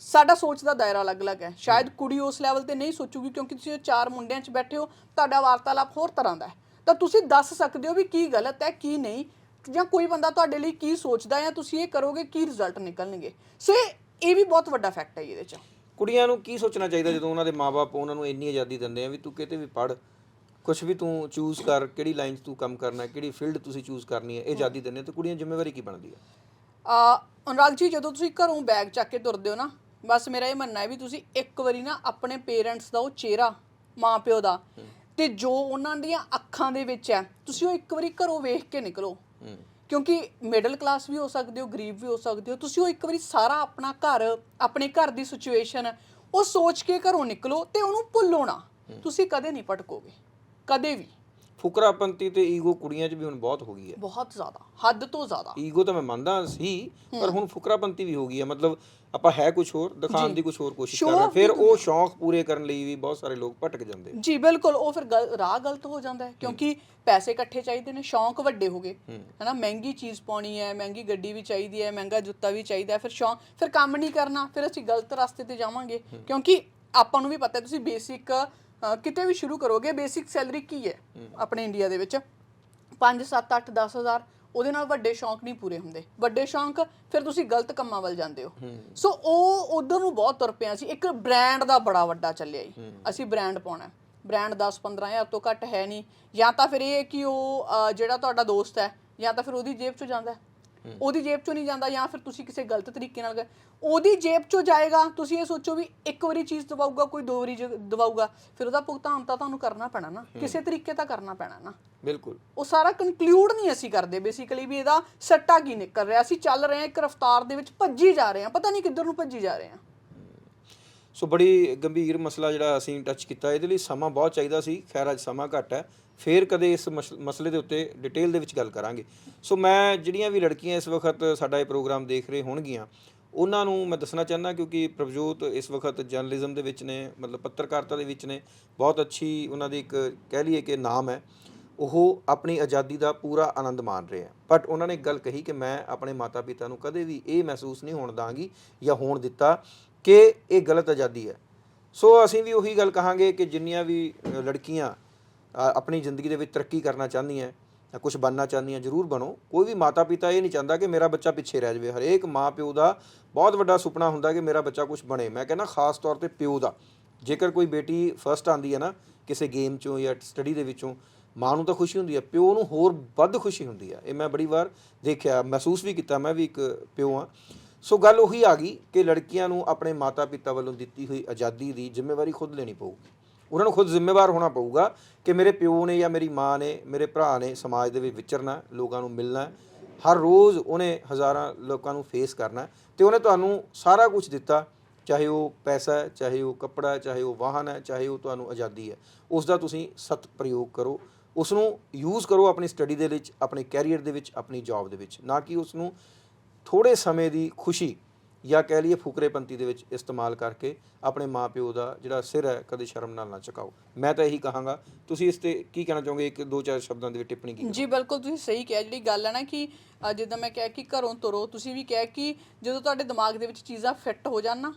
ਸਾਡਾ ਸੋਚ ਦਾ ਦਾਇਰਾ ਅਲੱਗ-ਅਲੱਗ ਹੈ। ਸ਼ਾਇਦ ਕੁੜੀ ਉਸ ਲੈਵਲ ਤੇ ਨਹੀਂ ਸੋਚੂਗੀ ਕਿਉਂਕਿ ਤੁਸੀਂ ਉਹ ਚਾਰ ਮੁੰਡਿਆਂ 'ਚ ਬੈਠੇ ਹੋ ਤੁਹਾਡਾ ਵਾਰਤਾਲਾਪ ਹੋਰ ਤਰ੍ਹਾਂ ਦਾ ਹੈ। ਤਾਂ ਤੁਸੀਂ ਦੱਸ ਸਕਦੇ ਹੋ ਵੀ ਕੀ ਗਲਤ ਹੈ ਕੀ ਨਹੀਂ। ਜਾਂ ਕੋਈ ਬੰਦਾ ਤੁਹਾਡੇ ਲਈ ਕੀ ਸੋਚਦਾ ਹੈ ਤੁਸੀਂ ਇਹ ਕਰੋਗੇ ਕੀ ਰਿਜ਼ਲਟ ਨਿਕਲਣਗੇ? ਸੋ ਇਹ ਇਹ ਵੀ ਬਹੁਤ ਵੱਡਾ ਫੈਕਟ ਹੈ ਇਹਦੇ 'ਚ। ਕੁੜੀਆਂ ਨੂੰ ਕੀ ਸੋਚਣਾ ਚਾਹੀਦਾ ਜਦੋਂ ਉਹਨਾਂ ਦੇ ਮਾਪੇ ਉਹਨਾਂ ਨੂੰ ਇੰਨੀ ਆਜ਼ਾਦੀ ਦਿੰਦੇ ਆ ਵੀ ਤੂੰ ਕਿਤੇ ਵੀ ਪੜ ਕੁਝ ਵੀ ਤੂੰ ਚੂਜ਼ ਕਰ ਕਿਹੜੀ ਲਾਈਨ 'ਚ ਤੂੰ ਕੰਮ ਕਰਨਾ ਹੈ ਕਿਹੜੀ ਫੀਲਡ ਤੁਸੀਂ ਚੂਜ਼ ਕਰਨੀ ਹੈ ਇਹ ਆਜ਼ਾਦੀ ਦਿੰਦੇ ਤੇ ਕੁੜੀਆਂ ਜ਼ਿੰਮੇਵਾਰੀ ਕੀ ਬਣਦੀ ਹੈ ਆ ਅਨੁਰਾਗ ਜੀ ਜਦੋਂ ਤੁਸੀਂ ਘਰੋਂ ਬੈਗ ਚੱਕ ਕੇ ਤੁਰਦੇ ਹੋ ਨਾ ਬਸ ਮੇਰਾ ਇਹ ਮੰਨਣਾ ਹੈ ਵੀ ਤੁਸੀਂ ਇੱਕ ਵਾਰੀ ਨਾ ਆਪਣੇ ਪੇਰੈਂਟਸ ਦਾ ਉਹ ਚਿਹਰਾ ਮਾਂ ਪਿਓ ਦਾ ਤੇ ਜੋ ਉਹਨਾਂ ਦੀਆਂ ਅੱਖਾਂ ਦੇ ਵਿੱਚ ਹੈ ਤੁਸੀਂ ਉਹ ਇੱਕ ਵਾਰੀ ਘਰੋਂ ਵੇਖ ਕੇ ਨਿਕਲੋ। ਕਿਉਂਕਿ ਮਿਡਲ ਕਲਾਸ ਵੀ ਹੋ ਸਕਦੇ ਹੋ, ਗਰੀਬ ਵੀ ਹੋ ਸਕਦੇ ਹੋ, ਤੁਸੀਂ ਉਹ ਇੱਕ ਵਾਰੀ ਸਾਰਾ ਆਪਣਾ ਘਰ, ਆਪਣੇ ਘਰ ਦੀ ਸਿਚੁਏਸ਼ਨ ਉਹ ਸੋਚ ਕੇ ਘਰੋਂ ਨਿਕਲੋ ਤੇ ਉਹਨੂੰ ਭੁੱਲੋ ਨਾ। ਤੁਸੀਂ ਕਦੇ ਨਹੀਂ ਭਟਕੋਗੇ, ਕਦੇ ਵੀ। ਫੁਕਰਾਪੰਤੀ ਤੇ ਈਗੋ ਕੁੜੀਆਂ 'ਚ ਵੀ ਹੁਣ ਬਹੁਤ ਹੋ ਗਈ ਹੈ। ਬਹੁਤ ਜ਼ਿਆਦਾ ਹੱਦ ਤੋਂ ਜ਼ਿਆਦਾ। ਈਗੋ ਤਾਂ ਮੈਂ ਮੰਨਦਾ ਸੀ ਪਰ ਹੁਣ ਫੁਕਰਾਪੰਤੀ ਵੀ ਹੋ ਗਈ ਹੈ। ਮਤਲਬ ਆਪਾਂ ਹੈ ਕੁਝ ਹੋਰ ਦਿਖਾਉਣ ਦੀ ਕੁਝ ਹੋਰ ਕੋਸ਼ਿਸ਼ ਕਰ ਰਹੇ ਫਿਰ ਉਹ ਸ਼ੌਂਕ ਪੂਰੇ ਕਰਨ ਲਈ ਵੀ ਬਹੁਤ ਸਾਰੇ ਲੋਕ ਭਟਕ ਜਾਂਦੇ ਜੀ ਬਿਲਕੁਲ ਉਹ ਫਿਰ ਰਾਹ ਗਲਤ ਹੋ ਜਾਂਦਾ ਹੈ ਕਿਉਂਕਿ ਪੈਸੇ ਇਕੱਠੇ ਚਾਹੀਦੇ ਨੇ ਸ਼ੌਂਕ ਵੱਡੇ ਹੋ ਗਏ। ਹਨਾ ਮਹਿੰਗੀ ਚੀਜ਼ ਪਾਉਣੀ ਹੈ ਮਹਿੰਗੀ ਗੱਡੀ ਵੀ ਚਾਹੀਦੀ ਹੈ ਮਹਿੰਗਾ ਜੁੱਤਾ ਵੀ ਚਾਹੀਦਾ ਫਿਰ ਸ਼ੌਂਕ ਫਿਰ ਕੰਮ ਨਹੀਂ ਕਰਨਾ ਫਿਰ ਅਸੀਂ ਗਲਤ ਰਸਤੇ ਤੇ ਜਾਵਾਂਗੇ। ਕਿਉਂਕਿ ਆਪਾਂ ਨੂੰ ਵੀ ਪਤਾ ਹੈ ਤੁਸੀਂ ਬੇਸਿਕ ਕਿਤੇ ਵੀ ਸ਼ੁਰੂ ਕਰੋਗੇ ਬੇਸਿਕ ਸੈਲਰੀ ਕੀ ਹੈ ਆਪਣੇ ਇੰਡੀਆ ਦੇ ਵਿੱਚ? 5 7 8 10000 ਉਹਦੇ ਨਾਲ ਵੱਡੇ ਸ਼ੌਂਕ ਨਹੀਂ ਪੂਰੇ ਹੁੰਦੇ। ਵੱਡੇ ਸ਼ੌਂਕ ਫਿਰ ਤੁਸੀਂ ਗਲਤ ਕੰਮਾਂ ਵੱਲ ਜਾਂਦੇ ਹੋ। ਸੋ ਉਹ ਉਧਰ ਨੂੰ ਬਹੁਤ ਤੁਰ ਪਿਆ ਸੀ। ਇੱਕ ਬ੍ਰਾਂਡ ਦਾ ਬੜਾ ਵੱਡਾ ਚੱਲਿਆ ਜੀ। ਅਸੀਂ ਬ੍ਰਾਂਡ ਪਾਉਣਾ ਬ੍ਰਾਂਡ 10 15 ਹਜ਼ਾਰ ਤੋਂ ਘੱਟ ਹੈ ਨਹੀਂ। ਜਾਂ ਤਾਂ ਫਿਰ ਇਹ ਕਿ ਉਹ ਜਿਹੜਾ ਤੁਹਾਡਾ ਦੋਸਤ ਹੈ ਜਾਂ ਤਾਂ ਫਿਰ ਉਹਦੀ ਜੇਬ ਚੋਂ ਜਾਂਦਾ ਹੈ। ਉਹਦੀ ਜੇਬ ਚੋਂ ਨਹੀਂ ਜਾਂਦਾ ਜਾਂ ਫਿਰ ਤੁਸੀਂ ਕਿਸੇ ਗਲਤ ਤਰੀਕੇ ਨਾਲ ਗਏ। ਉਹਦੀ ਜੇਬ ਚੋਂ ਜਾਏਗਾ ਤੁਸੀਂ ਇਹ ਸੋਚੋ ਵੀ ਇੱਕ ਵਾਰੀ ਚੀਜ਼ ਦਵਾਊਗਾ ਕੋਈ ਦੋ ਵਾਰੀ ਦਵਾਊਗਾ ਫਿਰ ਉਹਦਾ ਭੁਗਤਾਨ ਤਾਂ ਤੁਹਾਨੂੰ ਕਰਨਾ ਪੈਣਾ ਨਾ। ਕਿਸੇ ਤਰੀਕੇ ਤਾਂ ਕਰਨਾ ਪੈਣਾ ਨਾ। ਬਿਲਕੁਲ। ਉਹ ਸਾਰਾ ਕਨਕਲੂਡ ਨਹੀਂ ਅਸੀਂ ਕਰਦੇ ਬੇਸਿਕਲੀ ਵੀ ਇਹਦਾ ਸੱਟਾ ਕੀ ਨਿਕਲ ਰਿਹਾ। ਅਸੀਂ ਚੱਲ ਰਹੇ ਹਾਂ ਇੱਕ ਰਫ਼ਤਾਰ ਦੇ ਵਿੱਚ ਭੱਜੀ ਜਾ ਰਹੇ ਹਾਂ ਪਤਾ ਨਹੀਂ ਕਿੱਧਰ ਨੂੰ ਭੱਜੀ ਜਾ ਰਹੇ ਹਾਂ। ਸੋ ਬੜੀ ਗੰਭੀਰ ਮਸਲਾ ਜਿਹੜਾ ਅਸੀਂ ਟੱਚ ਕੀਤਾ ਇਹਦੇ ਲਈ ਸਮਾਂ ਬਹੁਤ ਚਾਹੀਦਾ ਸੀ। ਖੈਰ ਅੱਜ ਸਮਾਂ ਘੱਟ ਹੈ। ਫੇਰ ਕਦੇ ਇਸ ਮਸ- ਮਸਲੇ ਦੇ ਉੱਤੇ ਡਿਟੇਲ ਦੇ ਵਿੱਚ ਗੱਲ ਕਰਾਂਗੇ। ਸੋ ਮੈਂ, ਜਿਹੜੀਆਂ ਵੀ ਲੜਕੀਆਂ ਇਸ ਵਕਤ ਸਾਡਾ ਇਹ ਪ੍ਰੋਗਰਾਮ ਦੇਖ ਰਹੇ ਹੋਣਗੀਆਂ, ਉਹਨਾਂ ਨੂੰ ਮੈਂ ਦੱਸਣਾ ਚਾਹੁੰਦਾ ਕਿਉਂਕਿ ਪ੍ਰਭਜੋਤ ਇਸ ਵਕਤ ਜਰਨਲਿਜ਼ਮ ਦੇ ਵਿੱਚ ਨੇ, ਮਤਲਬ ਪੱਤਰਕਾਰਤਾ ਦੇ ਵਿੱਚ ਨੇ, ਬਹੁਤ ਅੱਛੀ ਉਹਨਾਂ ਦੀ ਇੱਕ ਕਹਿ ਲਈਏ ਕਿ ਨਾਮ ਹੈ। ਉਹ ਆਪਣੀ ਆਜ਼ਾਦੀ ਦਾ ਪੂਰਾ ਆਨੰਦ ਮਾਣ ਰਹੇ ਆ ਬਟ ਉਹਨਾਂ ਨੇ ਇੱਕ ਗੱਲ ਕਹੀ ਕਿ ਮੈਂ ਆਪਣੇ ਮਾਤਾ-ਪਿਤਾ ਨੂੰ ਕਦੇ ਵੀ ਇਹ ਮਹਿਸੂਸ ਨਹੀਂ ਹੋਣ ਦਾਂਗੀ ਜਾਂ ਹੋਣ ਦਿੱਤਾ ਕਿ ਇਹ ਗਲਤ ਆਜ਼ਾਦੀ ਹੈ। ਸੋ ਅਸੀਂ ਵੀ ਉਹੀ ਗੱਲ ਕਹਾਂਗੇ ਕਿ ਜਿੰਨੀਆਂ ਵੀ ਲੜਕੀਆਂ ਆਪਣੀ ਜ਼ਿੰਦਗੀ ਦੇ ਵਿੱਚ ਤਰੱਕੀ ਕਰਨਾ ਚਾਹੁੰਦੀਆਂ ਜਾਂ ਕੁਝ ਬਣਨਾ ਚਾਹੁੰਦੀਆਂ ਜ਼ਰੂਰ ਬਣੋ। ਕੋਈ ਵੀ ਮਾਤਾ-ਪਿਤਾ ਇਹ ਨਹੀਂ ਚਾਹੁੰਦਾ ਕਿ ਮੇਰਾ ਬੱਚਾ ਪਿੱਛੇ ਰਹਿ ਜਾਵੇ। ਹਰੇਕ ਮਾਂ-ਪਿਓ ਦਾ ਬਹੁਤ ਵੱਡਾ ਸੁਪਨਾ ਹੁੰਦਾ ਕਿ ਮੇਰਾ ਬੱਚਾ ਕੁਝ ਬਣੇ। ਮੈਂ ਕਹਿੰਦਾ ਖਾਸ ਤੌਰ ਤੇ ਪਿਓ ਦਾ। ਜੇਕਰ ਕੋਈ ਬੇਟੀ ਫਰਸਟ ਆਂਦੀ ਹੈ ਨਾ ਕਿਸੇ ਗੇਮ ਚੋਂ ਜਾਂ ਸਟੱਡੀ ਦੇ ਵਿੱਚੋਂ, ਮਾਂ ਨੂੰ ਤਾਂ ਖੁਸ਼ੀ ਹੁੰਦੀ ਹੈ, ਪਿਓ ਨੂੰ ਹੋਰ ਵੱਧ ਖੁਸ਼ੀ ਹੁੰਦੀ ਹੈ। ਇਹ ਮੈਂ ਬੜੀ ਵਾਰ ਦੇਖਿਆ, ਮਹਿਸੂਸ ਵੀ ਕੀਤਾ, ਮੈਂ ਵੀ ਇੱਕ ਪਿਓ ਆ ਸੋ ਗੱਲ ਉਹੀ ਆ ਗਈ ਕਿ ਲੜਕੀਆਂ ਨੂੰ ਆਪਣੇ ਮਾਤਾ-ਪਿਤਾ ਵੱਲੋਂ ਦਿੱਤੀ ਹੋਈ ਆਜ਼ਾਦੀ ਦੀ ਜ਼ਿੰਮੇਵਾਰੀ ਖੁਦ ਲੈਣੀ ਪਊਗੀ। ਉਹਨਾਂ ਨੂੰ ਖੁਦ ਜ਼ਿੰਮੇਵਾਰ ਹੋਣਾ ਪਊਗਾ ਕਿ ਮੇਰੇ ਪਿਓ ਨੇ ਜਾਂ ਮੇਰੀ ਮਾਂ ਨੇ, ਮੇਰੇ ਭਰਾ ਨੇ ਸਮਾਜ ਦੇ ਵਿੱਚ ਵਿਚਰਨਾ, ਲੋਕਾਂ ਨੂੰ ਮਿਲਣਾ, ਹਰ ਰੋਜ਼ ਉਹਨੇ ਹਜ਼ਾਰਾਂ ਲੋਕਾਂ ਨੂੰ ਫੇਸ ਕਰਨਾ ਤੇ ਉਹਨੇ ਤੁਹਾਨੂੰ ਸਾਰਾ ਕੁਝ ਦਿੱਤਾ, ਚਾਹੇ ਉਹ ਪੈਸਾ ਹੈ ਚਾਹੇ ਉਹ ਕੱਪੜਾ, ਚਾਹੇ ਉਹ ਵਾਹਨ ਹੈ, ਚਾਹੇ ਉਹ ਤੁਹਾਨੂੰ ਆਜ਼ਾਦੀ ਹੈ। ਉਸ ਦਾ ਤੁਸੀਂ ਸਤ ਪ੍ਰਯੋਗ ਕਰੋ। ਉਸ ਨੂੰ ਯੂਜ਼ ਕਰੋ ਆਪਣੀ ਸਟੱਡੀ ਦੇ ਵਿੱਚ, ਆਪਣੇ ਕੈਰੀਅਰ ਦੇ ਵਿੱਚ, ਆਪਣੀ ਜੌਬ ਦੇ ਵਿੱਚ, ਨਾ ਕਿ ਉਸ ਨੂੰ ਥੋੜੇ ਸਮੇਂ ਦੀ ਖੁਸ਼ੀ ਜਾਂ ਕਹਿ ਲਈਏ ਫੁਕਰੇਪੰਤੀ ਦੇ ਵਿੱਚ ਇਸਤੇਮਾਲ ਕਰਕੇ ਆਪਣੇ ਮਾਪਿਓ ਦਾ ਜਿਹੜਾ ਸਿਰ ਹੈ ਕਦੇ ਸ਼ਰਮ ਨਾਲ ਨਾ ਚੁਕਾਓ ਮੈਂ ਤਾਂ ਇਹੀ ਕਹਾਂਗਾ ਤੁਸੀਂ ਇਸ ਤੇ ਕੀ ਕਹਿਣਾ ਚਾਹੋਗੇ? ਇੱਕ ਦੋ ਚਾਰ ਸ਼ਬਦਾਂ ਦੇ ਵਿੱਚ ਟਿੱਪਣੀ ਕੀ ਜੀ ਬਿਲਕੁਲ ਤੁਸੀਂ ਸਹੀ ਕਿਹਾ ਜਿਹੜੀ ਗੱਲ ਹੈ ਨਾ ਕਿ ਜਿੱਦਾਂ ਮੈਂ ਕਿਹਾ ਕਿ ਘਰੋਂ ਤੁਰੋ ਤੁਸੀਂ ਵੀ ਕਿਹਾ ਕਿ ਜਦੋਂ ਤੁਹਾਡੇ ਦਿਮਾਗ ਦੇ ਵਿੱਚ ਚੀਜ਼ਾਂ ਫਿੱਟ ਹੋ ਜਾਣ ਨਾ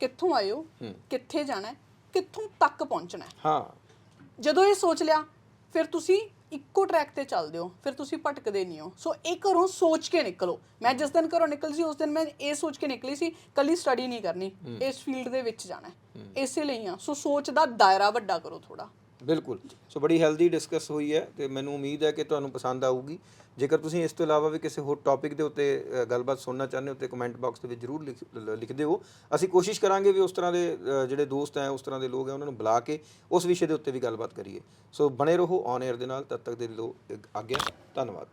ਕਿੱਥੋਂ ਹੋ? ਕਿੱਥੇ ਜਾਣਾ ਕਿੱਥੋਂ ਤੱਕ ਪਹੁੰਚਣਾ। ਹਾਂ। ਜਦੋਂ ਇਹ ਸੋਚ ਲਿਆ ਫਿਰ ਤੁਸੀਂ ਇੱਕੋ ਟਰੈਕ ਤੇ ਚੱਲਦੇ ਹੋ ਫਿਰ ਤੁਸੀਂ ਭਟਕਦੇ ਨਹੀਂ ਹੋ। ਸੋ ਇਹ ਘਰੋਂ ਸੋਚ ਕੇ ਨਿਕਲੋ। ਮੈਂ ਜਿਸ ਦਿਨ ਘਰੋਂ ਨਿਕਲ ਸੀ ਉਸ ਦਿਨ ਮੈਂ ਇਹ ਸੋਚ ਕੇ ਨਿਕਲੀ ਸੀ ਕੱਲੀ ਸਟੱਡੀ ਨਹੀਂ ਕਰਨੀ ਇਸ ਫੀਲਡ ਦੇ ਵਿੱਚ ਜਾਣਾ ਹੈ। ਇਸੇ ਲਈ ਆ ਸੋ ਸੋਚ ਦਾ ਦਾਇਰਾ ਵੱਡਾ ਕਰੋ ਥੋੜਾ ਬਿਲਕੁਲ। ਸੋ ਬੜੀ ਹੈਲਦੀ ਡਿਸਕਸ ਹੋਈ ਹੈ ਤੇ ਮੈਨੂੰ ਉਮੀਦ ਹੈ ਕਿ ਤੁਹਾਨੂੰ ਪਸੰਦ ਆਊਗੀ। ਜੇਕਰ ਤੁਸੀਂ ਇਸ ਤੋਂ ਇਲਾਵਾ ਵੀ ਕਿਸੇ ਹੋਰ ਟੌਪਿਕ ਦੇ ਉੱਤੇ ਗੱਲਬਾਤ ਸੁਣਨਾ ਚਾਹੁੰਦੇ ਹੋ ਤੇ ਕਮੈਂਟ ਬਾਕਸ ਦੇ ਵਿੱਚ ਜਰੂਰ ਲਿਖ, ਲ- ਲਿਖ ਦਿਓ। ਅਸੀਂ ਕੋਸ਼ਿਸ਼ ਕਰਾਂਗੇ ਵੀ ਉਸ ਤਰ੍ਹਾਂ ਦੇ ਜਿਹੜੇ ਦੋਸਤ ਹੈ, ਉਸ ਤਰ੍ਹਾਂ ਦੇ ਲੋਕ ਹੈ, ਉਹਨਾਂ ਨੂੰ ਬੁਲਾ ਕੇ ਉਸ ਵਿਸ਼ੇ ਦੇ ਉੱਤੇ ਵੀ ਗੱਲਬਾਤ ਕਰੀਏ। ਸੋ ਬਣੇ ਰਹੋ ਔਨ 에ਅਰ ਦੇ ਨਾਲ। ਤਦ ਤੱਕ ਦੇ ਲੋ ਆਗਿਆ। ਧੰਨਵਾਦ।